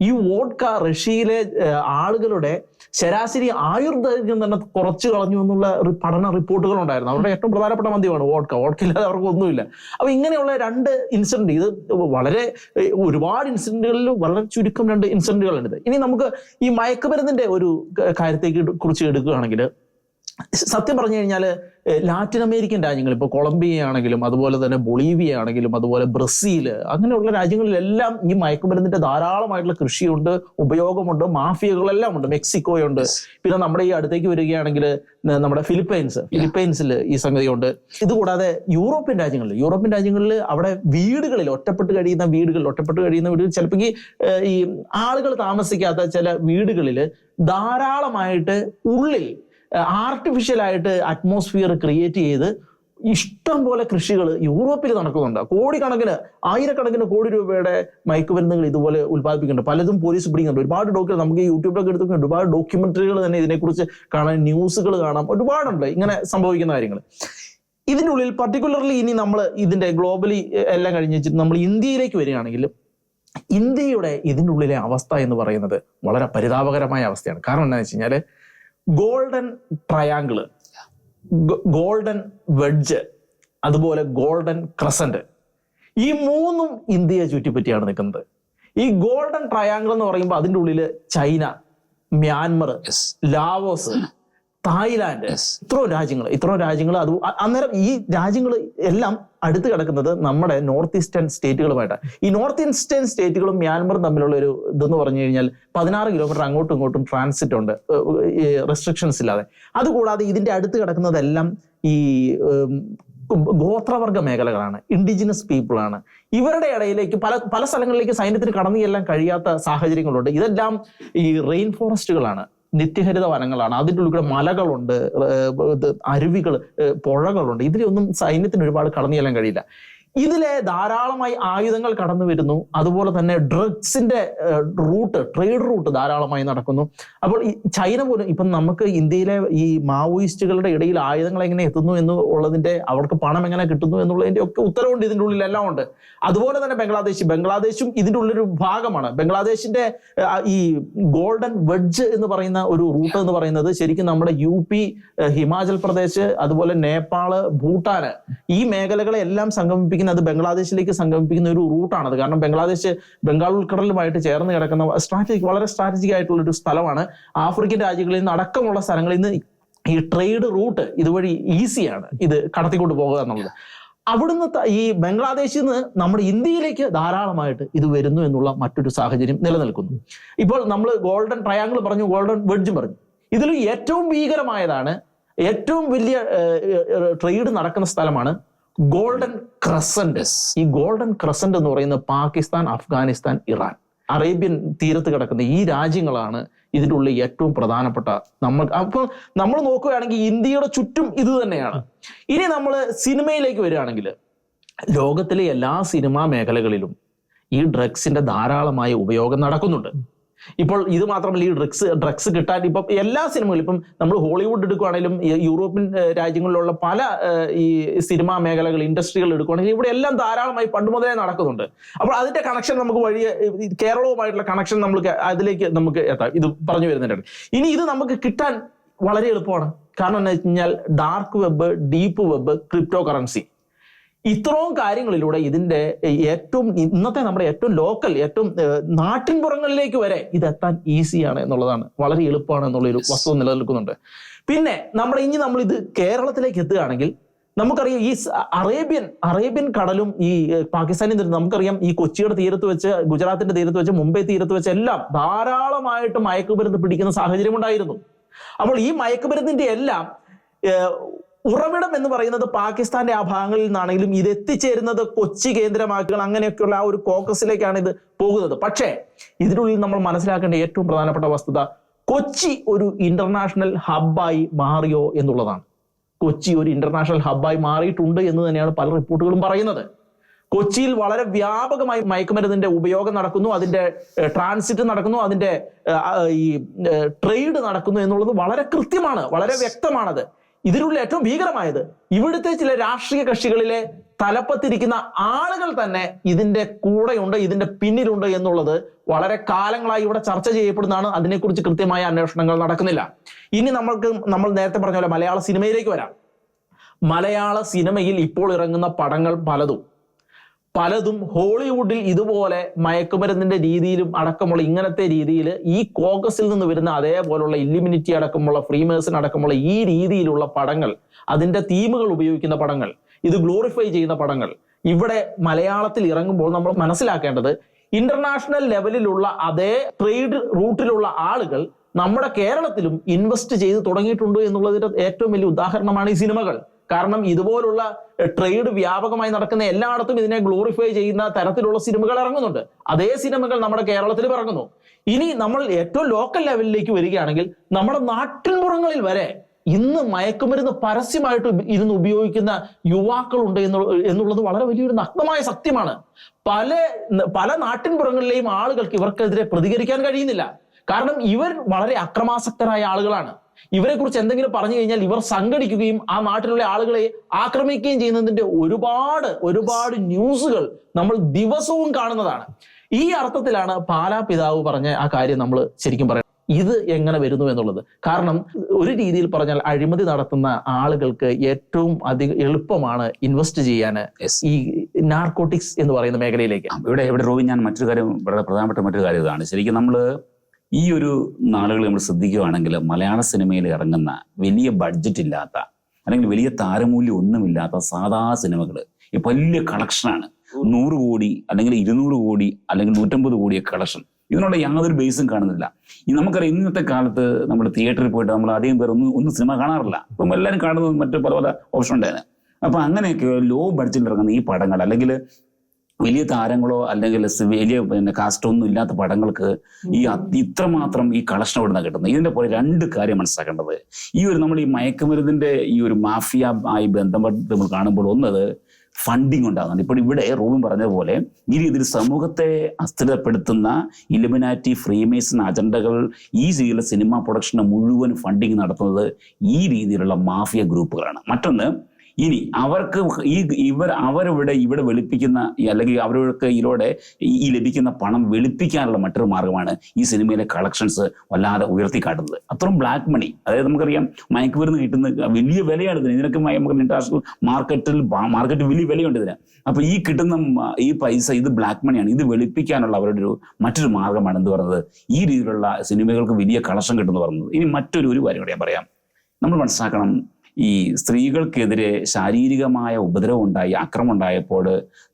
ഈ വോഡ്ക റഷ്യയിലെ ആളുകളുടെ ശരാശരി ആയുർദൈർഘ്യം തന്നെ കുറച്ച് കളഞ്ഞു എന്നുള്ള ഒരു പഠന റിപ്പോർട്ടുകൾ ഉണ്ടായിരുന്നു. അവരുടെ ഏറ്റവും പ്രധാനപ്പെട്ട മദ്യമാണ് വോഡ്ക വോഡ്ക ഇല്ലാതെ അവർക്ക് ഒന്നുമില്ല. അപ്പൊ ഇങ്ങനെയുള്ള രണ്ട് ഇൻസിഡന്റ് ഇത് വളരെ ഒരുപാട് ഇൻസിഡന്റുകളിൽ വളരെ ചുരുക്കം രണ്ട് ഇൻസിഡന്റുകളുണ്ട് ഇനി നമുക്ക് ഈ മയക്കുമരുന്നിന്റെ ഒരു കാര്യത്തേക്ക് കുറിച്ച് എടുക്കുകയാണെങ്കിൽ സത്യം പറഞ്ഞു കഴിഞ്ഞാൽ ലാറ്റിൻ അമേരിക്കൻ രാജ്യങ്ങൾ ഇപ്പോൾ കൊളംബിയ ആണെങ്കിലും അതുപോലെ തന്നെ ബൊളീവിയ ആണെങ്കിലും അതുപോലെ ബ്രസീൽ അങ്ങനെയുള്ള രാജ്യങ്ങളിലെല്ലാം ഈ മയക്കുമരുന്നിന്റെ ധാരാളമായിട്ടുള്ള കൃഷിയുണ്ട് ഉപയോഗമുണ്ട് മാഫിയകളെല്ലാം ഉണ്ട് മെക്സിക്കോയുണ്ട് പിന്നെ നമ്മുടെ ഈ അടുത്തേക്ക് വരികയാണെങ്കിൽ നമ്മുടെ ഫിലിപ്പൈൻസ് ഫിലിപ്പൈൻസിൽ ഈ സംഗതിയുണ്ട്. ഇതുകൂടാതെ യൂറോപ്യൻ രാജ്യങ്ങളിൽ യൂറോപ്യൻ രാജ്യങ്ങളിൽ അവിടെ വീടുകളിൽ ഒറ്റപ്പെട്ട് കഴിയുന്ന വീടുകളിൽ ഒറ്റപ്പെട്ട് കഴിയുന്ന വീടുകൾ ചിലപ്പോൾ ഈ ആളുകൾ താമസിക്കാത്ത ചില വീടുകളിൽ ധാരാളമായിട്ട് ഉള്ളിൽ ആർട്ടിഫിഷ്യൽ ആയിട്ട് അറ്റ്മോസ്ഫിയർ ക്രിയേറ്റ് ചെയ്ത് ഇഷ്ടം പോലെ കൃഷികൾ യൂറോപ്പിൽ നടക്കുന്നുണ്ട്. കോടിക്കണക്കിന് ആയിരക്കണക്കിന് കോടി രൂപയുടെ മയക്കുമരുന്നുകൾ ഇതുപോലെ ഉത്പാദിപ്പിക്കുന്നുണ്ട് പലതും പോലീസ് പിടിക്കുന്നുണ്ട്. ഒരുപാട് ഡോക്യുമെന്റ് നമുക്ക് യൂട്യൂബിലൊക്കെ എടുത്തൊക്കെ ഒരുപാട് ഡോക്യുമെന്ററികൾ തന്നെ ഇതിനെക്കുറിച്ച് കാണാൻ ന്യൂസുകൾ കാണാം ഒരുപാടുണ്ട്. ഇങ്ങനെ സംഭവിക്കുന്ന കാര്യങ്ങൾ. ഇതിന്റെ ഉള്ളിൽ പർട്ടിക്കുലർലി ഇനി നമ്മൾ ഇതിന്റെ ഗ്ലോബലി എല്ലാം കഴിഞ്ഞ് വെച്ചിട്ട് നമ്മൾ ഇന്ത്യയിലേക്ക് വരികയാണെങ്കിൽ ഇന്ത്യയുടെ ഇതിന്റെ ഉള്ളിലെ അവസ്ഥ എന്ന് പറയുന്നത് വളരെ പരിതാപകരമായ അവസ്ഥയാണ്. കാരണം എന്താണെന്ന് വെച്ച് കഴിഞ്ഞാൽ ഗോൾഡൻ ട്രയാങ്കിൾ ഗോൾഡൻ വെഡ്ജ് അതുപോലെ ഗോൾഡൻ ക്രസന്റ്. ഈ മൂന്നും ഇന്ത്യയെ ചുറ്റിപ്പറ്റിയാണ് നിൽക്കുന്നത്. ഈ ഗോൾഡൻ ട്രയാങ്കിൾ എന്ന് പറയുമ്പോൾ അതിന്റെ ഉള്ളിൽ ചൈന മ്യാൻമർ ലാവോസ് തായ്ലാന്റ് ഇത്രോ രാജ്യങ്ങൾ ഇത്രോ രാജ്യങ്ങൾ അത് അന്നേരം ഈ രാജ്യങ്ങൾ എല്ലാം അടുത്ത് കിടക്കുന്നത് നമ്മുടെ നോർത്ത് ഈസ്റ്റേൺ സ്റ്റേറ്റുകളുമായിട്ടാണ് ഈ നോർത്ത് ഈസ്റ്റേൺ സ്റ്റേറ്റുകളും മ്യാൻമറും തമ്മിലുള്ള ഒരു ഇതെന്ന് പറഞ്ഞു കഴിഞ്ഞാൽ പതിനാറ് കിലോമീറ്റർ അങ്ങോട്ടും ഇങ്ങോട്ടും ട്രാൻസിറ്റ് ഉണ്ട്. റെസ്ട്രിക്ഷൻസ് ഇല്ലാതെ. അതുകൂടാതെ ഇതിന്റെ അടുത്ത് കിടക്കുന്നതെല്ലാം ഈ ഗോത്രവർഗ മേഖലകളാണ്. ഇൻഡിജിനസ് പീപ്പിൾ ആണ്. ഇവരുടെ ഇടയിലേക്ക് പല പല സ്ഥലങ്ങളിലേക്ക് സൈന്യത്തിന് കടന്നു ചെല്ലാൻ കഴിയാത്ത സാഹചര്യങ്ങളുണ്ട്. ഇതെല്ലാം ഈ റെയിൻ ഫോറസ്റ്റുകളാണ് നിത്യഹരിത വനങ്ങളാണ്. അതിന്റെ ഉള്ളിൽ കൂടെ മലകളുണ്ട് അരുവികൾ പുഴകളുണ്ട്. ഇതിലൊന്നും സൈന്യത്തിന് ഒരുപാട് കടന്നു ചെല്ലാൻ കഴിയില്ല. ഇതിലെ ധാരാളമായി ആയുധങ്ങൾ കടന്നു വരുന്നു. അതുപോലെ തന്നെ ഡ്രഗ്സിന്റെ റൂട്ട് ട്രേഡ് റൂട്ട് ധാരാളമായി നടക്കുന്നു. അപ്പോൾ ഈ ചൈന പോലും ഇപ്പം നമുക്ക് ഇന്ത്യയിലെ ഈ മാവോയിസ്റ്റുകളുടെ ഇടയിൽ ആയുധങ്ങൾ എങ്ങനെ എത്തുന്നു എന്ന് ഉള്ളതിന്റെ അവർക്ക് പണം എങ്ങനെ കിട്ടുന്നു എന്നുള്ളതിന്റെ ഒക്കെ ഉത്തരവുണ്ട്. ഇതിന്റെ ഉള്ളിൽ എല്ലാം ഉണ്ട്. അതുപോലെ തന്നെ ബംഗ്ലാദേശ്. ബംഗ്ലാദേശും ഇതിന്റെ ഉള്ളൊരു ഭാഗമാണ്. ബംഗ്ലാദേശിന്റെ ഈ ഗോൾഡൻ വെഡ്ജ് എന്ന് പറയുന്ന ഒരു റൂട്ട് എന്ന് പറയുന്നത് ശരിക്കും നമ്മുടെ യു പി ഹിമാചൽ പ്രദേശ് അതുപോലെ നേപ്പാൾ ഭൂട്ടാന് ഈ മേഖലകളെ എല്ലാം സംഗമിപ്പിക്കുന്ന അത് ബംഗ്ലാദേശിലേക്ക് സംഗമിപ്പിക്കുന്ന ഒരു റൂട്ടാണത് കാരണം ബംഗ്ലാദേശ് ബംഗാൾ ഉൾക്കടലുമായിട്ട് ചേർന്ന് കിടക്കുന്ന സ്ട്രാറ്റജിക് വളരെ സ്ട്രാറ്റജിക് ആയിട്ടുള്ള ഒരു സ്ഥലമാണ്. ആഫ്രിക്കൻ രാജ്യങ്ങളിൽ നിന്ന് അടക്കമുള്ള സ്ഥലങ്ങളിൽ നിന്ന് ഈ ട്രേഡ് റൂട്ട് ഇതുവഴി ഈസിയാണ് ഇത് കടത്തിക്കൊണ്ട് പോകുക എന്നുള്ളത്. അവിടുന്ന് ഈ ബംഗ്ലാദേശിൽ നിന്ന് നമ്മുടെ ഇന്ത്യയിലേക്ക് ധാരാളമായിട്ട് ഇത് വരുന്നു എന്നുള്ള മറ്റൊരു സാഹചര്യം നിലനിൽക്കുന്നു. ഇപ്പോൾ നമ്മൾ ഗോൾഡൻ ട്രയാങ്കിൾ പറഞ്ഞു ഗോൾഡൻ വെഡ്ജും പറഞ്ഞു. ഇതിൽ ഏറ്റവും ഭീകരമായതാണ് ഏറ്റവും വലിയ ട്രേഡ് നടക്കുന്ന സ്ഥലമാണ് ഗോൾഡൻ ക്രസന്റ് ഈ ഗോൾഡൻ ക്രസന്റ് എന്ന് പറയുന്നത് പാകിസ്ഥാൻ അഫ്ഗാനിസ്ഥാൻ ഇറാൻ അറേബ്യൻ തീരത്ത് കിടക്കുന്ന ഈ രാജ്യങ്ങളാണ് ഇതിന്റെ ഉള്ളിൽ ഏറ്റവും പ്രധാനപ്പെട്ട നമ്മൾ അപ്പോൾ നമ്മൾ നോക്കുകയാണെങ്കിൽ ഇന്ത്യയുടെ ചുറ്റും ഇത് തന്നെയാണ്. ഇനി നമ്മൾ സിനിമയിലേക്ക് വരികയാണെങ്കിൽ ലോകത്തിലെ എല്ലാ സിനിമാ മേഖലകളിലും ഈ ഡ്രഗ്സിന്റെ ധാരാളമായ ഉപയോഗം നടക്കുന്നുണ്ട്. ഇപ്പോൾ ഇത് മാത്രമല്ല ഈ ഡ്രഗ്സ് ഡ്രഗ്സ് കിട്ടാൻ ഇപ്പം എല്ലാ സിനിമകളും ഇപ്പം നമ്മൾ ഹോളിവുഡ് എടുക്കുകയാണെങ്കിലും യൂറോപ്യൻ രാജ്യങ്ങളിലുള്ള പല ഈ സിനിമാ മേഖലകൾ ഇൻഡസ്ട്രികൾ എടുക്കുകയാണെങ്കിൽ ഇവിടെ എല്ലാം ധാരാളമായി പണ്ട് മുതലേ നടക്കുന്നുണ്ട്. അപ്പോൾ അതിന്റെ കണക്ഷൻ നമുക്ക് വഴി കേരളവുമായിട്ടുള്ള കണക്ഷൻ നമ്മൾ അതിലേക്ക് നമുക്ക് എത്താം. ഇത് പറഞ്ഞു വരുന്നുണ്ട്. ഇനി ഇത് നമുക്ക് കിട്ടാൻ വളരെ എളുപ്പമാണ്. കാരണം എന്താ വെച്ച് കഴിഞ്ഞാൽ dark web deep web crypto currency ഇത്രയും കാര്യങ്ങളിലൂടെ ഇതിന്റെ ഏറ്റവും ഇന്നത്തെ നമ്മുടെ ഏറ്റവും ലോക്കൽ ഏറ്റവും നാട്ടിൻ നാട്ടിൻപുറങ്ങളിലേക്ക് വരെ ഇതെത്താൻ ഈസിയാണ് എന്നുള്ളതാണ്. വളരെ എളുപ്പമാണ് എന്നുള്ളൊരു വസ്തുത നിലനിൽക്കുന്നുണ്ട്. പിന്നെ നമ്മുടെ ഇനി നമ്മൾ ഇത് കേരളത്തിലേക്ക് എത്തുകയാണെങ്കിൽ നമുക്കറിയാം ഈ അറേബ്യൻ അറേബ്യൻ കടലും ഈ പാകിസ്ഥാനിൽ നിന്ന് നമുക്കറിയാം ഈ കൊച്ചിയുടെ തീരത്ത് വെച്ച് ഗുജറാത്തിന്റെ തീരത്ത് വെച്ച് മുംബൈ തീരത്ത് വെച്ച് എല്ലാം ധാരാളമായിട്ട് മയക്കുമരുന്ന് പിടിക്കുന്ന സാഹചര്യം ഉണ്ടായിരുന്നു അപ്പോൾ ഈ മയക്കുമരുന്നിന്റെ എല്ലാം ഉറവിടം എന്ന് പറയുന്നത് പാകിസ്ഥാന്റെ ആ ഭാഗങ്ങളിൽ നിന്നാണെങ്കിലും ഇത് എത്തിച്ചേരുന്നത് കൊച്ചി കേന്ദ്രമാക്കുക അങ്ങനെയൊക്കെയുള്ള ആ ഒരു കോക്കസിലേക്കാണ് ഇത് പോകുന്നത്. പക്ഷേ ഇതിനുള്ളിൽ നമ്മൾ മനസ്സിലാക്കേണ്ട ഏറ്റവും പ്രധാനപ്പെട്ട വസ്തുത കൊച്ചി ഒരു ഇന്റർനാഷണൽ ഹബ്ബായി മാറിയോ എന്നുള്ളതാണ്. കൊച്ചി ഒരു ഇന്റർനാഷണൽ ഹബ്ബായി മാറിയിട്ടുണ്ട് എന്ന് തന്നെയാണ് പല റിപ്പോർട്ടുകളും പറയുന്നത്. കൊച്ചിയിൽ വളരെ വ്യാപകമായി മയക്കുമരുന്നിന്റെ ഉപയോഗം നടക്കുന്നു അതിന്റെ ട്രാൻസിറ്റ് നടക്കുന്നു അതിന്റെ ഈ ട്രേഡ് നടക്കുന്നു എന്നുള്ളത് വളരെ കൃത്യമാണ് വളരെ വ്യക്തമാണത്. ഇതിനുള്ള ഏറ്റവും ഭീകരമായത് ഇവിടുത്തെ ചില രാഷ്ട്രീയ കക്ഷികളിലെ തലപ്പത്തിരിക്കുന്ന ആളുകൾ തന്നെ ഇതിന്റെ കൂടെയുണ്ട് ഇതിന്റെ പിന്നിലുണ്ട് എന്നുള്ളത് വളരെ കാലങ്ങളായി ഇവിടെ ചർച്ച ചെയ്യപ്പെടുന്നതാണ്. അതിനെക്കുറിച്ച് കൃത്യമായ അന്വേഷണങ്ങൾ നടക്കുന്നില്ല. ഇനി നമ്മൾക്ക് നമ്മൾ നേരത്തെ പറഞ്ഞ പോലെ മലയാള സിനിമയിലേക്ക് വരാം. മലയാള സിനിമയിൽ ഇപ്പോൾ ഇറങ്ങുന്ന പടങ്ങൾ പലതും. പലതും ഹോളിവുഡിൽ ഇതുപോലെ മയക്കുമരുന്നിന്റെ രീതിയിലും അടക്കമുള്ള ഇങ്ങനത്തെ രീതിയിൽ ഈ കോക്കസിൽ നിന്ന് വരുന്ന അതേപോലുള്ള ഇല്ലിമിനിറ്റി അടക്കമുള്ള ഫ്രീമേഴ്സൺ അടക്കമുള്ള ഈ രീതിയിലുള്ള പടങ്ങൾ അതിന്റെ തീമുകൾ ഉപയോഗിക്കുന്ന പടങ്ങൾ ഇത് ഗ്ലോറിഫൈ ചെയ്യുന്ന പടങ്ങൾ ഇവിടെ മലയാളത്തിൽ ഇറങ്ങുമ്പോൾ നമ്മൾ മനസ്സിലാക്കേണ്ടത് ഇന്റർനാഷണൽ ലെവലിലുള്ള അതേ ട്രേഡ് റൂട്ടിലുള്ള ആളുകൾ നമ്മുടെ കേരളത്തിലും ഇൻവെസ്റ്റ് ചെയ്ത് തുടങ്ങിയിട്ടുണ്ട് എന്നുള്ളതിന്റെ ഏറ്റവും വലിയ ഉദാഹരണമാണ് ഈ സിനിമകൾ. കാരണം ഇതുപോലുള്ള ട്രേഡ് വ്യാപകമായി നടക്കുന്ന എല്ലായിടത്തും ഇതിനെ ഗ്ലോറിഫൈ ചെയ്യുന്ന തരത്തിലുള്ള സിനിമകൾ ഇറങ്ങുന്നുണ്ട്. അതേ സിനിമകൾ നമ്മുടെ കേരളത്തിൽ ഇറങ്ങുന്നു ഇനി നമ്മൾ ഏറ്റവും ലോക്കൽ ലെവലിലേക്ക് വരികയാണെങ്കിൽ നമ്മുടെ നാട്ടിൻപുറങ്ങളിൽ വരെ ഇന്ന് മയക്കുമരുന്ന് പരസ്യമായിട്ട് ഇരുന്ന് ഉപയോഗിക്കുന്ന യുവാക്കളുണ്ട് എന്നുള്ളത് വളരെ വലിയൊരു നഗ്നമായ സത്യമാണ്. പല പല നാട്ടിൻപുറങ്ങളിലെയും ആളുകൾക്ക് ഇവർക്കെതിരെ പ്രതികരിക്കാൻ കഴിയുന്നില്ല. കാരണം ഇവർ വളരെ അക്രമാസക്തരായ ആളുകളാണ്. ഇവരെ കുറിച്ച് എന്തെങ്കിലും പറഞ്ഞു കഴിഞ്ഞാൽ ഇവർ സംഘടിക്കുകയും ആ നാട്ടിലുള്ള ആളുകളെ ആക്രമിക്കുകയും ചെയ്യുന്നതിന്റെ ഒരുപാട് ഒരുപാട് ന്യൂസുകൾ നമ്മൾ ദിവസവും കാണുന്നതാണ്. ഈ അർത്ഥത്തിലാണ് പാലാ പിതാവ് പറഞ്ഞ ആ കാര്യം നമ്മൾ ശരിക്കും പറയുന്നത് ഇത് എങ്ങനെ വരുന്നു എന്നുള്ളത്. കാരണം ഒരു രീതിയിൽ പറഞ്ഞാൽ അഴിമതി നടത്തുന്ന ആളുകൾക്ക് ഏറ്റവും അധികം എളുപ്പമാണ് ഇൻവെസ്റ്റ് ചെയ്യാൻ ഈ നാർക്കോട്ടിക്സ് എന്ന് പറയുന്ന മേഖലയിലേക്ക്. ഇവിടെ ഇവിടെ റോബി ഞാൻ മറ്റൊരു കാര്യം വളരെ പ്രധാനപ്പെട്ട മറ്റൊരു കാര്യം ഇതാണ്. ശരിക്കും നമ്മൾ ഈ ഒരു നാളുകൾ നമ്മൾ ശ്രദ്ധിക്കുകയാണെങ്കിൽ മലയാള സിനിമയിൽ ഇറങ്ങുന്ന വലിയ ബഡ്ജറ്റ് ഇല്ലാത്ത അല്ലെങ്കിൽ വലിയ താരമൂല്യം ഒന്നുമില്ലാത്ത സാധാ സിനിമകൾ ഇപ്പൊ വലിയ കളക്ഷനാണ് നൂറ് കോടി അല്ലെങ്കിൽ ഇരുന്നൂറ് കോടി അല്ലെങ്കിൽ നൂറ്റമ്പത് കോടിയൊക്കെ കളക്ഷൻ ഇതിനുള്ള യാതൊരു ബേസും കാണുന്നില്ല. ഈ നമുക്കറിയാം ഇന്നത്തെ കാലത്ത് നമ്മൾ തിയേറ്ററിൽ പോയിട്ട് നമ്മൾ അധികം പേർ ഒന്നും ഒന്നും സിനിമ കാണാറില്ല. ഇപ്പം എല്ലാവരും കാണുന്നത് മറ്റു പല പല ഓപ്ഷൻ ഉണ്ടായിരുന്നു. അപ്പൊ അങ്ങനെയൊക്കെ ലോ ബഡ്ജറ്റിൽ ഇറങ്ങുന്ന ഈ പടങ്ങൾ അല്ലെങ്കിൽ വലിയ താരങ്ങളോ അല്ലെങ്കിൽ വലിയ പിന്നെ കാസ്റ്റോ ഒന്നും ഇല്ലാത്ത പടങ്ങൾക്ക് ഈ ഇത്രമാത്രം ഈ കളക്ഷൻ അവിടെ നിന്ന് കിട്ടുന്നത്? ഇതിന്റെ പോലെ രണ്ട് കാര്യം മനസ്സിലാക്കേണ്ടത്. ഈ ഒരു നമ്മൾ ഈ മയക്കുമരുന്നിന്റെ ഈ ഒരു മാഫിയ ആയി ബന്ധപ്പെട്ട് നമ്മൾ കാണുമ്പോൾ ഒന്നത് ഫണ്ടിങ് ഉണ്ടാകുന്നുണ്ട്. ഇപ്പോൾ ഇവിടെ റൂമിൻ പറഞ്ഞ പോലെ ഈ രീതിയിൽ സമൂഹത്തെ അസ്ഥിരപ്പെടുത്തുന്ന ഇലുമിനാറ്റി ഫ്രീമേസൺ അജണ്ടകൾ ഈ രീതിയിലുള്ള സിനിമ പ്രൊഡക്ഷന് മുഴുവൻ ഫണ്ടിങ് നടത്തുന്നത് ഈ രീതിയിലുള്ള മാഫിയ ഗ്രൂപ്പുകളാണ്. മറ്റൊന്ന് ഇനി അവർക്ക് ഈ ഇവർ അവരിവിടെ ഇവിടെ വെളുപ്പിക്കുന്ന അല്ലെങ്കിൽ അവർക്ക് ഇതിലൂടെ ഈ ലഭിക്കുന്ന പണം വെളുപ്പിക്കാനുള്ള മറ്റൊരു മാർഗമാണ് ഈ സിനിമയിലെ കളക്ഷൻസ് വല്ലാതെ ഉയർത്തിക്കാട്ടുന്നത്. അത്രയും ബ്ലാക്ക് മണി അതായത് നമുക്കറിയാം മയക്കുമരുന്ന് കിട്ടുന്ന വലിയ വിലയാണ് ഇതിന്. ഇതിനൊക്കെ നമുക്ക് ഇന്റർനാഷണൽ മാർക്കറ്റിൽ മാർക്കറ്റ് വലിയ വിലയുണ്ട് ഇതിന്. അപ്പൊ ഈ കിട്ടുന്ന ഈ പൈസ ഇത് ബ്ലാക്ക് മണിയാണ് ഇത് വെളുപ്പിക്കാനുള്ള അവരുടെ ഒരു മറ്റൊരു മാർഗമാണ് എന്ന് പറയുന്നത്? ഈ രീതിയിലുള്ള സിനിമകൾക്ക് വലിയ കളക്ഷൻ കിട്ടുമെന്ന് പറയുന്നത്. ഇനി മറ്റൊരു ഒരു കാര്യം കൂടെ ഞാൻ പറയാം. നമ്മൾ മനസ്സിലാക്കണം ഈ സ്ത്രീകൾക്കെതിരെ ശാരീരികമായ ഉപദ്രവം ഉണ്ടായി അക്രമം ഉണ്ടായപ്പോൾ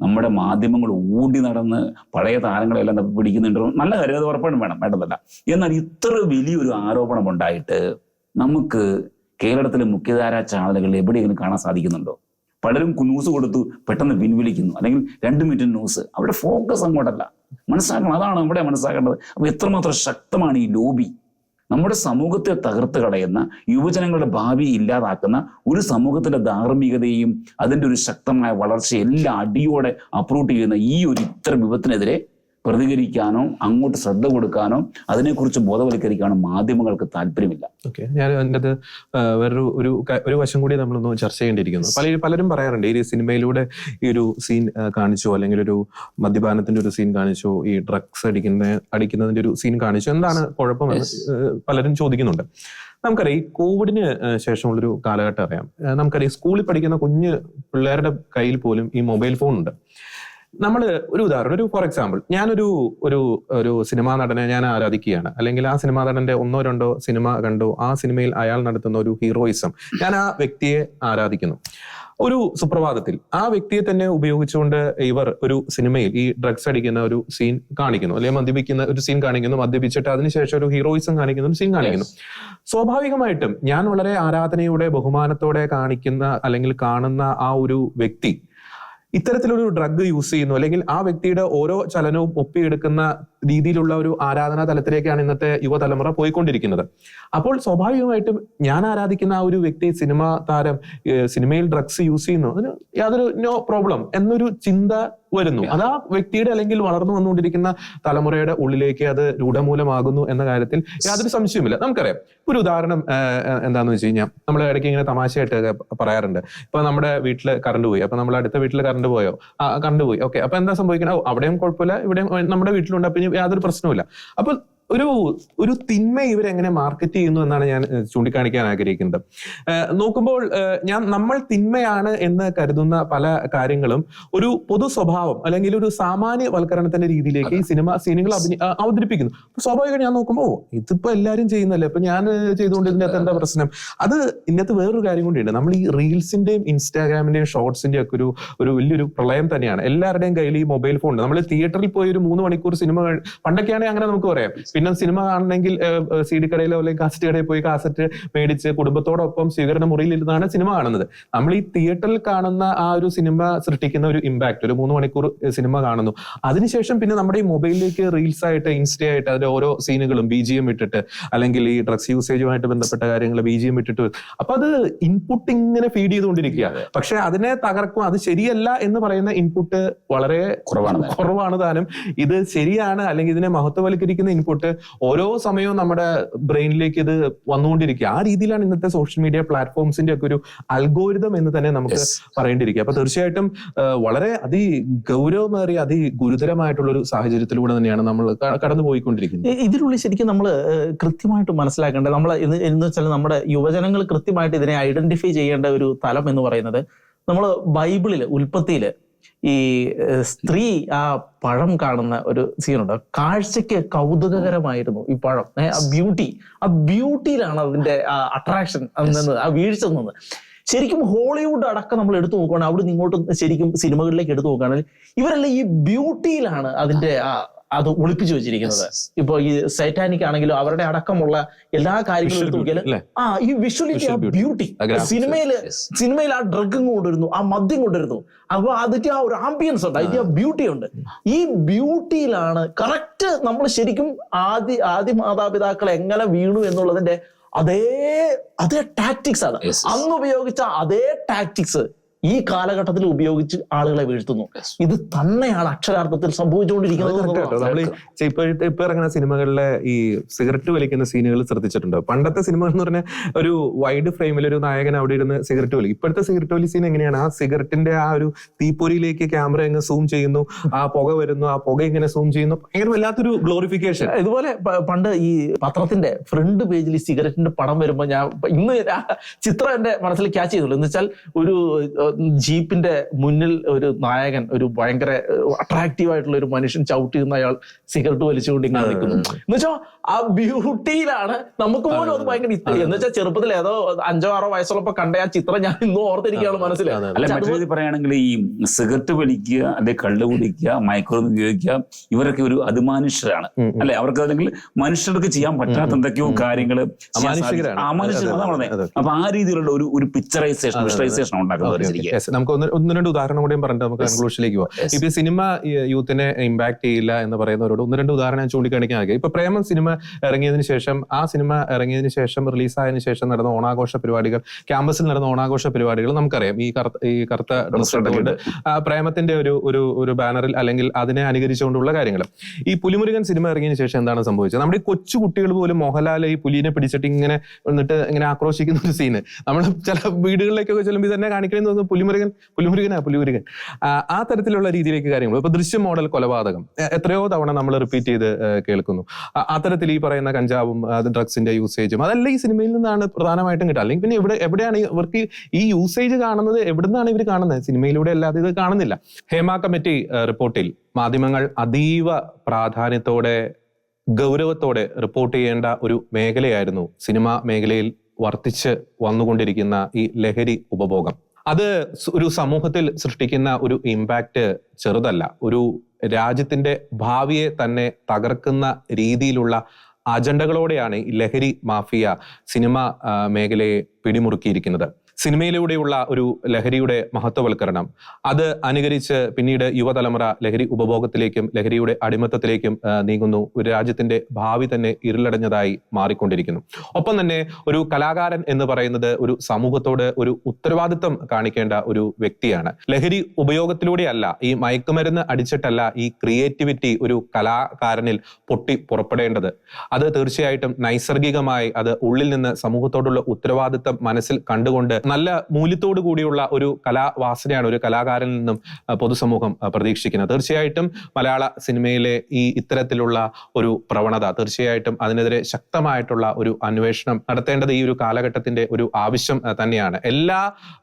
നമ്മുടെ മാധ്യമങ്ങൾ ഓടി നടന്ന് പഴയ താരങ്ങളെല്ലാം തപ്പി പിടിക്കുന്നുണ്ട് നല്ല കാര്യം അത് ഉറപ്പാണ് വേണം വേണ്ടതല്ല. എന്നാൽ ഇത്ര വലിയൊരു ആരോപണം ഉണ്ടായിട്ട് നമുക്ക് കേരളത്തിലെ മുഖ്യധാര ചാനലുകളിൽ എവിടെയെങ്കിലും കാണാൻ സാധിക്കുന്നുണ്ടോ? പലരും ന്യൂസ് കൊടുത്തു പെട്ടെന്ന് പിൻവലിക്കുന്നു. അല്ലെങ്കിൽ രണ്ട് മിനിറ്റ് ന്യൂസ് അവിടെ ഫോക്കസ് അങ്ങോട്ടല്ല. മനസ്സിലാക്കണം അതാണ് നമ്മുടെ മനസ്സിലാക്കേണ്ടത്. അപ്പൊ എത്രമാത്രം ശക്തമാണ് ഈ ലോബി? നമ്മുടെ സമൂഹത്തെ തകർത്ത് കളയുന്ന യുവജനങ്ങളുടെ ഭാവി ഇല്ലാതാക്കുന്ന ഒരു സമൂഹത്തിന്റെ ധാർമ്മികതയും അതിന്റെ ഒരു ശക്തമായ വളർച്ചയെല്ലാം അടിയോടെ അപ്രൂട്ട് ചെയ്യുന്ന ഈ ഒരു ഇത്തരം വിപത്തിനെതിരെ പ്രതികരിക്കാനോ അങ്ങോട്ട് ശ്രദ്ധ കൊടുക്കാനോ അതിനെക്കുറിച്ച് ബോധവൽക്കരിക്കാനോ മാധ്യമങ്ങൾക്ക് താല്പര്യമില്ല. ഓക്കെ. ഞാൻ എന്റെ അത് വേറൊരു ഒരു ഒരു വശം കൂടി നമ്മളൊന്ന് ചർച്ച ചെയ്യേണ്ടിയിരിക്കുന്നു. പല പലരും പറയാറുണ്ട് ഈ സിനിമയിലൂടെ ഈ ഒരു സീൻ കാണിച്ചോ അല്ലെങ്കിൽ ഒരു മദ്യപാനത്തിന്റെ ഒരു സീൻ കാണിച്ചോ ഈ ഡ്രഗ്സ് അടിക്കുന്ന അടിക്കുന്നതിന്റെ ഒരു സീൻ കാണിച്ചോ എന്താണ് കുഴപ്പമെന്ന് പലരും ചോദിക്കുന്നുണ്ട്. നമുക്കറിയാം ഈ കോവിഡിന് ശേഷമുള്ളൊരു കാലഘട്ടം അറിയാം. നമുക്കറിയാം സ്കൂളിൽ പഠിക്കുന്ന കുഞ്ഞ് പിള്ളേരുടെ കയ്യിൽ പോലും ഈ മൊബൈൽ ഫോൺ ഉണ്ട് നമ്മൾ ഒരു ഉദാഹരണം ഒരു ഫോർ എക്സാമ്പിൾ ഞാനൊരു ഒരു ഒരു സിനിമാ നടനെ ഞാൻ ആരാധിക്കുകയാണ്. അല്ലെങ്കിൽ ആ സിനിമാ നടന്റെ ഒന്നോ രണ്ടോ സിനിമ കണ്ടു ആ സിനിമയിൽ അയാൾ നടത്തുന്ന ഒരു ഹീറോയിസം ഞാൻ ആ വ്യക്തിയെ ആരാധിക്കുന്നു. ഒരു സുപ്രഭാതത്തിൽ ആ വ്യക്തിയെ തന്നെ ഉപയോഗിച്ചുകൊണ്ട് ഇവർ ഒരു സിനിമയിൽ ഈ ഡ്രഗ്സ് അടിക്കുന്ന ഒരു സീൻ കാണിക്കുന്നു. അല്ലെങ്കിൽ മദ്യപിക്കുന്ന ഒരു സീൻ കാണിക്കുന്നു മദ്യപിച്ചിട്ട് അതിനുശേഷം ഒരു ഹീറോയിസം കാണിക്കുന്ന ഒരു സീൻ കാണിക്കുന്നു. സ്വാഭാവികമായിട്ടും ഞാൻ വളരെ ആരാധനയോടെ ബഹുമാനത്തോടെ കാണിക്കുന്ന അല്ലെങ്കിൽ കാണുന്ന ആ ഒരു വ്യക്തി ഇത്തരത്തിലൊരു ഡ്രഗ് യൂസ് ചെയ്യുന്നു. അല്ലെങ്കിൽ ആ വ്യക്തിയുടെ ഓരോ ചലനവും ഒപ്പിയെടുക്കുന്ന രീതിയിലുള്ള ഒരു ആരാധനാ തലത്തിലേക്കാണ് ഇന്നത്തെ യുവതലമുറ പോയിക്കൊണ്ടിരിക്കുന്നത്. അപ്പോൾ സ്വാഭാവികമായിട്ടും ഞാൻ ആരാധിക്കുന്ന ആ ഒരു വ്യക്തി സിനിമ താരം സിനിമയിൽ ഡ്രഗ്സ് യൂസ് ചെയ്യുന്നു. അതിന് യാതൊരു നോ പ്രോബ്ലം എന്നൊരു ചിന്ത വരുന്നു. അത് ആ വ്യക്തിയുടെ അല്ലെങ്കിൽ വളർന്നു വന്നുകൊണ്ടിരിക്കുന്ന തലമുറയുടെ ഉള്ളിലേക്ക് അത് രൂഢമൂലമാകുന്നു എന്ന കാര്യത്തിൽ യാതൊരു സംശയവുമില്ല. നമുക്കറിയാം. ഒരു ഉദാഹരണം എന്താണെന്ന് വെച്ച് കഴിഞ്ഞാൽ നമ്മൾ ഇടയ്ക്ക് ഇങ്ങനെ തമാശയായിട്ട് പറയാറുണ്ട്. ഇപ്പൊ നമ്മുടെ വീട്ടിൽ കറണ്ട് പോയി. അപ്പൊ നമ്മൾ അടുത്ത വീട്ടിൽ കറണ്ട് പോയോ? കറണ്ട് പോയി. ഓക്കെ അപ്പൊ എന്താ സംഭവിക്കുന്നത് അവിടെയും കുഴപ്പമില്ല. ഇവിടെയും നമ്മുടെ വീട്ടിലുണ്ട്. അപ്പൊ യാതൊരു പ്രശ്നവുമില്ല. അപ്പൊ ഒരു ഒരു തിന്മ ഇവരെങ്ങനെ മാർക്കറ്റ് ചെയ്യുന്നു എന്നാണ് ഞാൻ ചൂണ്ടിക്കാണിക്കാൻ ആഗ്രഹിക്കുന്നത്. നോക്കുമ്പോൾ ഞാൻ നമ്മൾ തിന്മയാണ് എന്ന് കരുതുന്ന പല കാര്യങ്ങളും ഒരു പൊതു സ്വഭാവം അല്ലെങ്കിൽ ഒരു സാമാന്യവൽക്കരണത്തിന്റെ രീതിയിലേക്ക് ഈ സിനിമ സീനുകൾ അവതരിപ്പിക്കുന്നു. സ്വാഭാവികമായിട്ട് ഞാൻ നോക്കുമ്പോൾ ഇതിപ്പോ എല്ലാവരും ചെയ്യുന്നല്ലേ? ഇപ്പൊ ഞാൻ ചെയ്തുകൊണ്ട് ഇതിനകത്ത് എന്താ പ്രശ്നം? അത് ഇന്നത്തെ വേറൊരു കാര്യം കൂടിയുണ്ട്. നമ്മൾ ഈ റീൽസിന്റെയും ഇൻസ്റ്റാഗ്രാമിന്റെയും ഷോർട്സിന്റെയും ഒക്കെ ഒരു ഒരു വലിയൊരു പ്രളയം തന്നെയാണ്. എല്ലാവരുടെയും കയ്യിൽ ഈ മൊബൈൽ ഫോൺ നമ്മൾ തിയേറ്ററിൽ പോയി ഒരു മൂന്ന് മണിക്കൂർ സിനിമ പണ്ടൊക്കെയാണെങ്കിൽ അങ്ങനെ നമുക്ക് പറയാം. പിന്നെ സിനിമ കാണണമെങ്കിൽ സി ഡി കടയിലോ അല്ലെങ്കിൽ കാസറ്റ് കടയിൽ പോയി കാസറ്റ് മേടിച്ച് കുടുംബത്തോടൊപ്പം സ്വീകരണ മുറിയിൽ ഇരുന്നാണ് സിനിമ കാണുന്നത്. നമ്മൾ ഈ തിയേറ്ററിൽ കാണുന്ന ആ ഒരു സിനിമ സൃഷ്ടിക്കുന്ന ഒരു ഇമ്പാക്ട് ഒരു മൂന്ന് മണിക്കൂർ സിനിമ കാണുന്നു. അതിനുശേഷം പിന്നെ നമ്മുടെ ഈ മൊബൈലിലേക്ക് റീൽസ് ആയിട്ട് ഇൻസ്റ്റ ആയിട്ട് അതിന്റെ ഓരോ സീനുകളും ബി ജി എം ഇട്ടിട്ട് അല്ലെങ്കിൽ ഈ ഡ്രഗ്സ് യൂസേജുമായിട്ട് ബന്ധപ്പെട്ട കാര്യങ്ങൾ ബി ജി എം ഇട്ടിട്ട് അപ്പൊ അത് ഇൻപുട്ട് ഇങ്ങനെ ഫീഡ് ചെയ്തുകൊണ്ടിരിക്കുക പക്ഷെ അതിനെ തകർക്കും അത് ശരിയല്ല എന്ന് പറയുന്ന ഇൻപുട്ട് വളരെ കുറവാണ്. കുറവാണ് താനും. ഇത് ശരിയാണ് അല്ലെങ്കിൽ ഇതിനെ മഹത്വവൽക്കരിക്കുന്ന ഇൻപുട്ട് ഓരോ സമയവും നമ്മുടെ ബ്രെയിനിലേക്ക് ഇത് വന്നുകൊണ്ടിരിക്കുക. ആ രീതിയിലാണ് ഇന്നത്തെ സോഷ്യൽ മീഡിയ പ്ലാറ്റ്ഫോംസിന്റെ ഒക്കെ ഒരു അൽഗോരിതം എന്ന് തന്നെ നമുക്ക്. പറയേണ്ടിയിരിക്കുക. അപ്പൊ തീർച്ചയായിട്ടും വളരെ അതി ഗൗരവമേറിയ അതി ഗുരുതരമായിട്ടുള്ള ഒരു സാഹചര്യത്തിലൂടെ തന്നെയാണ് നമ്മൾ കടന്നുപോയിക്കൊണ്ടിരിക്കുന്നത്. കടന്നു പോയിക്കൊണ്ടിരിക്കുന്നത് ഇതിനുള്ളിൽ ശരിക്കും നമ്മൾ കൃത്യമായിട്ട് മനസ്സിലാക്കേണ്ടത് നമ്മൾ ഇത് എന്ന് വെച്ചാൽ നമ്മുടെ യുവജനങ്ങൾ കൃത്യമായിട്ട് ഇതിനെ ഐഡന്റിഫൈ ചെയ്യേണ്ട ഒരു തലം എന്ന് പറയുന്നത് നമ്മൾ ബൈബിളിൽ ഉൽപ്പത്തിയിൽ ഈ സ്ത്രീ ആ പഴം കാണുന്ന ഒരു സീനുണ്ട് കാഴ്ചക്ക് കൗതുകകരമായിരുന്നു ഈ പഴം. ആ ബ്യൂട്ടി ആ ബ്യൂട്ടിയിലാണ് അതിന്റെ അട്രാക്ഷൻ നിന്ന് ആ വീഴ്ച നിന്നത് ശരിക്കും ഹോളിവുഡ് അടക്കം നമ്മൾ എടുത്തു നോക്കുകയാണെങ്കിൽ അവിടെ നിന്ന് ഇങ്ങോട്ട് ശരിക്കും സിനിമകളിലേക്ക് എടുത്തു നോക്കുകയാണെങ്കിൽ ഇവരെല്ലാം ഈ ബ്യൂട്ടിയിലാണ് അതിന്റെ ആ അത് ഒളിപ്പിച്ചു വെച്ചിരിക്കുന്നത്. ഇപ്പൊ ഈ സൈറ്റാനിക് ആണെങ്കിലും അവരുടെ അടക്കമുള്ള എല്ലാ കാര്യങ്ങളും നോക്കിയാൽ ആ ഈ വിഷ്വലിറ്റി ആ ബ്യൂട്ടി. സിനിമയിൽ. സിനിമയിൽ ആ ഡ്രഗ് കൊണ്ടുവരുന്നു ആ മദ്യം കൊണ്ടുവരുന്നു. അപ്പൊ അതിന്റെ ആ ഒരു ആംബിയൻസ് ഉണ്ട് അതിന്റെ ആ ബ്യൂട്ടി ഉണ്ട്. ഈ ബ്യൂട്ടിയിലാണ് കറക്റ്റ് നമ്മൾ ശരിക്കും ആദ്യ ആദ്യ മാതാപിതാക്കൾ എങ്ങനെ വീണു എന്നുള്ളതിന്റെ അതേ അതേ ടാക്ടിക്സ് ആണ്. അന്ന് ഉപയോഗിച്ച അതേ ടാക്ടിക്സ് ഈ കാലഘട്ടത്തിൽ ഉപയോഗിച്ച് ആളുകളെ വീഴ്ത്തുന്നു. ഇത് തന്നെയാണ് അക്ഷരാർത്ഥത്തിൽ സംഭവിച്ചുകൊണ്ടിരിക്കുന്നത് ഇപ്പൊ ഇറങ്ങുന്ന സിനിമകളിലെ ഈ സിഗരറ്റ് വലിക്കുന്ന സീനുകൾ ശ്രദ്ധിച്ചിട്ടുണ്ട്? പണ്ടത്തെ സിനിമകൾ എന്ന് പറഞ്ഞാൽ ഒരു വൈഡ് ഫ്രെയിമിൽ ഒരു നായകൻ അവിടെ ഇരുന്ന് സിഗരറ്റ് വലി ഇപ്പോഴത്തെ സിഗരറ്റ് വലി സീൻ എങ്ങനെയാണ്? ആ സിഗരറ്റിന്റെ ആ ഒരു തീപ്പൊരിയിലേക്ക് ക്യാമറ അങ്ങ് സൂം ചെയ്യുന്നു. ആ പുക വരുന്നു. ആ പുക ഇങ്ങനെ സൂം ചെയ്യുന്നു. ഭയങ്കര വല്ലാത്തൊരു ഗ്ലോറിഫിക്കേഷൻ ഇതുപോലെ പണ്ട് ഈ പത്രത്തിന്റെ ഫ്രണ്ട് പേജിൽ ഈ സിഗരറ്റിന്റെ പടം വരുമ്പോൾ ഞാൻ ഇന്ന് ചിത്രം എന്റെ മനസ്സിൽ ക്യാച്ച് ചെയ്തുള്ളൂ. എന്ന് വെച്ചാൽ ഒരു ജീപ്പിന്റെ മുന്നിൽ ഒരു നായകൻ ഒരു ഭയങ്കര അട്രാക്റ്റീവ് ആയിട്ടുള്ള ഒരു മനുഷ്യൻ ചവിട്ടി നിന്ന് അയാൾ സിഗരറ്റ് വലിച്ചുകൊണ്ട് ഇങ്ങനെ നിൽക്കുന്നു. എന്ന് വെച്ചാൽ ആ ബ്യൂട്ടിയിലാണ് നമുക്ക് പോലും അത് ഭയങ്കര എന്നുവെച്ചാൽ എന്ന് വെച്ചാൽ ചെറുപ്പത്തിൽ ഏതോ അഞ്ചോ ആറോ വയസ്സുള്ളപ്പോ കണ്ട ആ ചിത്രം ഞാൻ ഇന്നും ഓർത്തിരിക്കുകയാണ് മനസ്സിൽ അല്ല മറ്റൊരു പറയുകയാണെങ്കിൽ ഈ സിഗരറ്റ് വലിക്കുക അല്ലെ കള്ള് കുടിക്കുക മയക്കുമരുന്ന് ഉപയോഗിക്കുക ഇവരൊക്കെ ഒരു അതിമാനുഷ്യരാണ്. അല്ലെ അവർക്ക് അല്ലെങ്കിൽ മനുഷ്യർക്ക് ചെയ്യാൻ പറ്റാത്ത എന്തൊക്കെയോ കാര്യങ്ങൾ അമാനുഷികരാണ്. അപ്പൊ ആ രീതിയിലുള്ള ഒരു ഒരു പിക്ചറൈസേഷൻ. വിഷ്വലൈസേഷൻ ഉണ്ടാക്കുന്നത് ശരിക്കും Yes, നമുക്ക് ഒന്ന് ഒന്ന് രണ്ട് ഉദാഹരണം കൂടിയും പറഞ്ഞിട്ട് നമുക്ക് കൺക്ലൂഷനിലേക്ക് പോകാം ഇപ്പൊ ഈ സിനിമ യൂത്തിനെ ഇമ്പാക്ട് ചെയ്യില്ല എന്ന് പറയുന്നവരോട് ഒന്ന് രണ്ട് ഉദാഹരണം ഞാൻ ചൂണ്ടിക്കാണിക്കാൻ ആകെ ഇപ്പൊ പ്രേമം സിനിമ ഇറങ്ങിയതിനു ശേഷം ആ സിനിമ ഇറങ്ങിയതിനു ശേഷം റിലീസായതിനു ശേഷം നടന്ന ഓണാഘോഷ പരിപാടികൾ ക്യാമ്പസിൽ നടന്ന ഓണാഘോഷ പരിപാടികൾ നമുക്കറിയാം. ഈ കറുത്ത ഈ കറുത്ത ഡ്രസ് ഇട്ടുകൊണ്ട് ആ പ്രേമത്തിന്റെ ഒരു ഒരു ഒരു ബാനറിൽ അല്ലെങ്കിൽ അതിനെ അനുകരിച്ചുകൊണ്ടുള്ള കാര്യങ്ങൾ. ഈ പുലിമുരുകൻ സിനിമ ഇറങ്ങിയതിനു ശേഷം എന്താണ് സംഭവിച്ചത്? നമ്മുടെ ഈ കൊച്ചു കുട്ടികൾ പോലും മോഹൻലാൽ ഈ പുലിനെ പിടിച്ചിട്ട് ഇങ്ങനെ എന്നിട്ട് ഇങ്ങനെ ആക്രോശിക്കുന്ന ഒരു സീന് നമ്മൾ ചില വീടുകളിലേക്കൊക്കെ ചെല്ലുമ്പോൾ തന്നെ കാണിക്കണമെന്ന് പുലിമുരുകൻ പുലിമുരുകനാ പുലിമുരുകൻ. ആ, തരത്തിലുള്ള രീതിയിലേക്ക് കാര്യങ്ങൾ. ഇപ്പൊ ദൃശ്യം മോഡൽ കൊലപാതകം. എത്രയോ തവണ നമ്മൾ റിപ്പീറ്റ് ചെയ്ത് കേൾക്കുന്നു. അത്തരത്തിൽ ഈ പറയുന്ന കഞ്ചാവും ഡ്രഗ്സിന്റെ യൂസേജും അതല്ല ഈ സിനിമയിൽ നിന്നാണ് പ്രധാനമായിട്ടും കിട്ടുക. അല്ലെങ്കിൽ പിന്നെ ഇവിടെ എവിടെയാണ് ഇവർക്ക് ഈ യൂസേജ് കാണുന്നത് എവിടുന്നാണ് ഇവർ കാണുന്നത്? സിനിമയിലൂടെ അല്ലാതെ ഇത് കാണുന്നില്ല. ഹേമ കമ്മിറ്റി റിപ്പോർട്ടിൽ മാധ്യമങ്ങൾ അതീവ പ്രാധാന്യത്തോടെ ഗൗരവത്തോടെ റിപ്പോർട്ട് ചെയ്യേണ്ട ഒരു മേഖലയായിരുന്നു സിനിമാ മേഖലയിൽ വർദ്ധിച്ച് വന്നുകൊണ്ടിരിക്കുന്ന ഈ ലഹരി ഉപഭോഗം. അത് ഒരു സമൂഹത്തിൽ സൃഷ്ടിക്കുന്ന ഒരു ഇമ്പാക്റ്റ് ചെറുതല്ല. ഒരു രാജ്യത്തിന്റെ ഭാവിയെ തന്നെ തകർക്കുന്ന രീതിയിലുള്ള അജണ്ടകളോടെയാണ് ലഹരി മാഫിയ സിനിമ മേഖലയെ പിടിമുറുക്കിയിരിക്കുന്നത്. സിനിമയിലൂടെയുള്ള ഒരു ലഹരിയുടെ മഹത്വവൽക്കരണം. അത് അനുകരിച്ച് പിന്നീട് യുവതലമുറ ലഹരി ഉപഭോഗത്തിലേക്കും ലഹരിയുടെ അടിമത്തത്തിലേക്കും നീങ്ങുന്നു. ഒരു രാജ്യത്തിന്റെ ഭാവി തന്നെ ഇരുളടഞ്ഞതായി മാറിക്കൊണ്ടിരിക്കുന്നു. ഒപ്പം തന്നെ ഒരു കലാകാരൻ എന്ന് പറയുന്നത് ഒരു സമൂഹത്തോട് ഒരു ഉത്തരവാദിത്വം കാണിക്കേണ്ട ഒരു വ്യക്തിയാണ്. ലഹരി ഉപയോഗത്തിലൂടെയല്ല ഈ മയക്കുമരുന്ന് അടിച്ചിട്ടല്ല ഈ ക്രിയേറ്റിവിറ്റി ഒരു കലാകാരനിൽ പൊട്ടി പുറപ്പെടേണ്ടത്. അത് തീർച്ചയായിട്ടും നൈസർഗികമായി അത് ഉള്ളിൽ നിന്ന് സമൂഹത്തോടുള്ള ഉത്തരവാദിത്തം മനസ്സിൽ കണ്ടുകൊണ്ട് നല്ല മൂല്യത്തോടു കൂടിയുള്ള ഒരു കലാവാസനയാണ് ഒരു കലാകാരനിൽ നിന്നും പൊതുസമൂഹം പ്രതീക്ഷിക്കുന്നത്. തീർച്ചയായിട്ടും മലയാള സിനിമയിലെ ഈ ഇത്തരത്തിലുള്ള ഒരു പ്രവണത തീർച്ചയായിട്ടും അതിനെതിരെ ശക്തമായിട്ടുള്ള ഒരു അന്വേഷണം നടത്തേണ്ടത് ഈ ഒരു കാലഘട്ടത്തിന്റെ ഒരു ആവശ്യം തന്നെയാണ്. എല്ലാ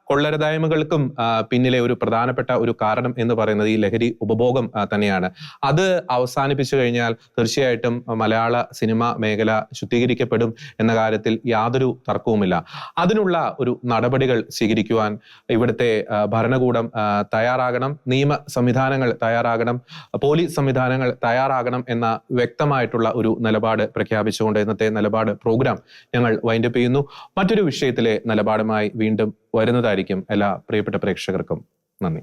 കൊള്ളരുതായ്മകൾക്കും പിന്നിലെ ഒരു പ്രധാനപ്പെട്ട ഒരു കാരണം എന്ന് പറയുന്നത് ഈ ലഹരി ഉപഭോഗം തന്നെയാണ്. അത് അവസാനിപ്പിച്ചു കഴിഞ്ഞാൽ തീർച്ചയായിട്ടും മലയാള സിനിമ മേഖല ശുദ്ധീകരിക്കപ്പെടും എന്ന കാര്യത്തിൽ യാതൊരു തർക്കവുമില്ല. അതിനുള്ള ഒരു നടപടികൾ സ്വീകരിക്കുവാൻ ഇവിടുത്തെ ഭരണകൂടം തയ്യാറാകണം നിയമ സംവിധാനങ്ങൾ തയ്യാറാകണം പോലീസ് സംവിധാനങ്ങൾ തയ്യാറാകണം എന്ന വ്യക്തമായിട്ടുള്ള ഒരു നിലപാട് പ്രഖ്യാപിച്ചുകൊണ്ട് ഇന്നത്തെ നിലപാട് പ്രോഗ്രാം ഞങ്ങൾ വൈൻഡപ്പ് ചെയ്യുന്നു. മറ്റൊരു വിഷയത്തിലെ നിലപാടുമായി വീണ്ടും വരുന്നതായിരിക്കും എല്ലാ പ്രിയപ്പെട്ട പ്രേക്ഷകർക്കും നന്ദി.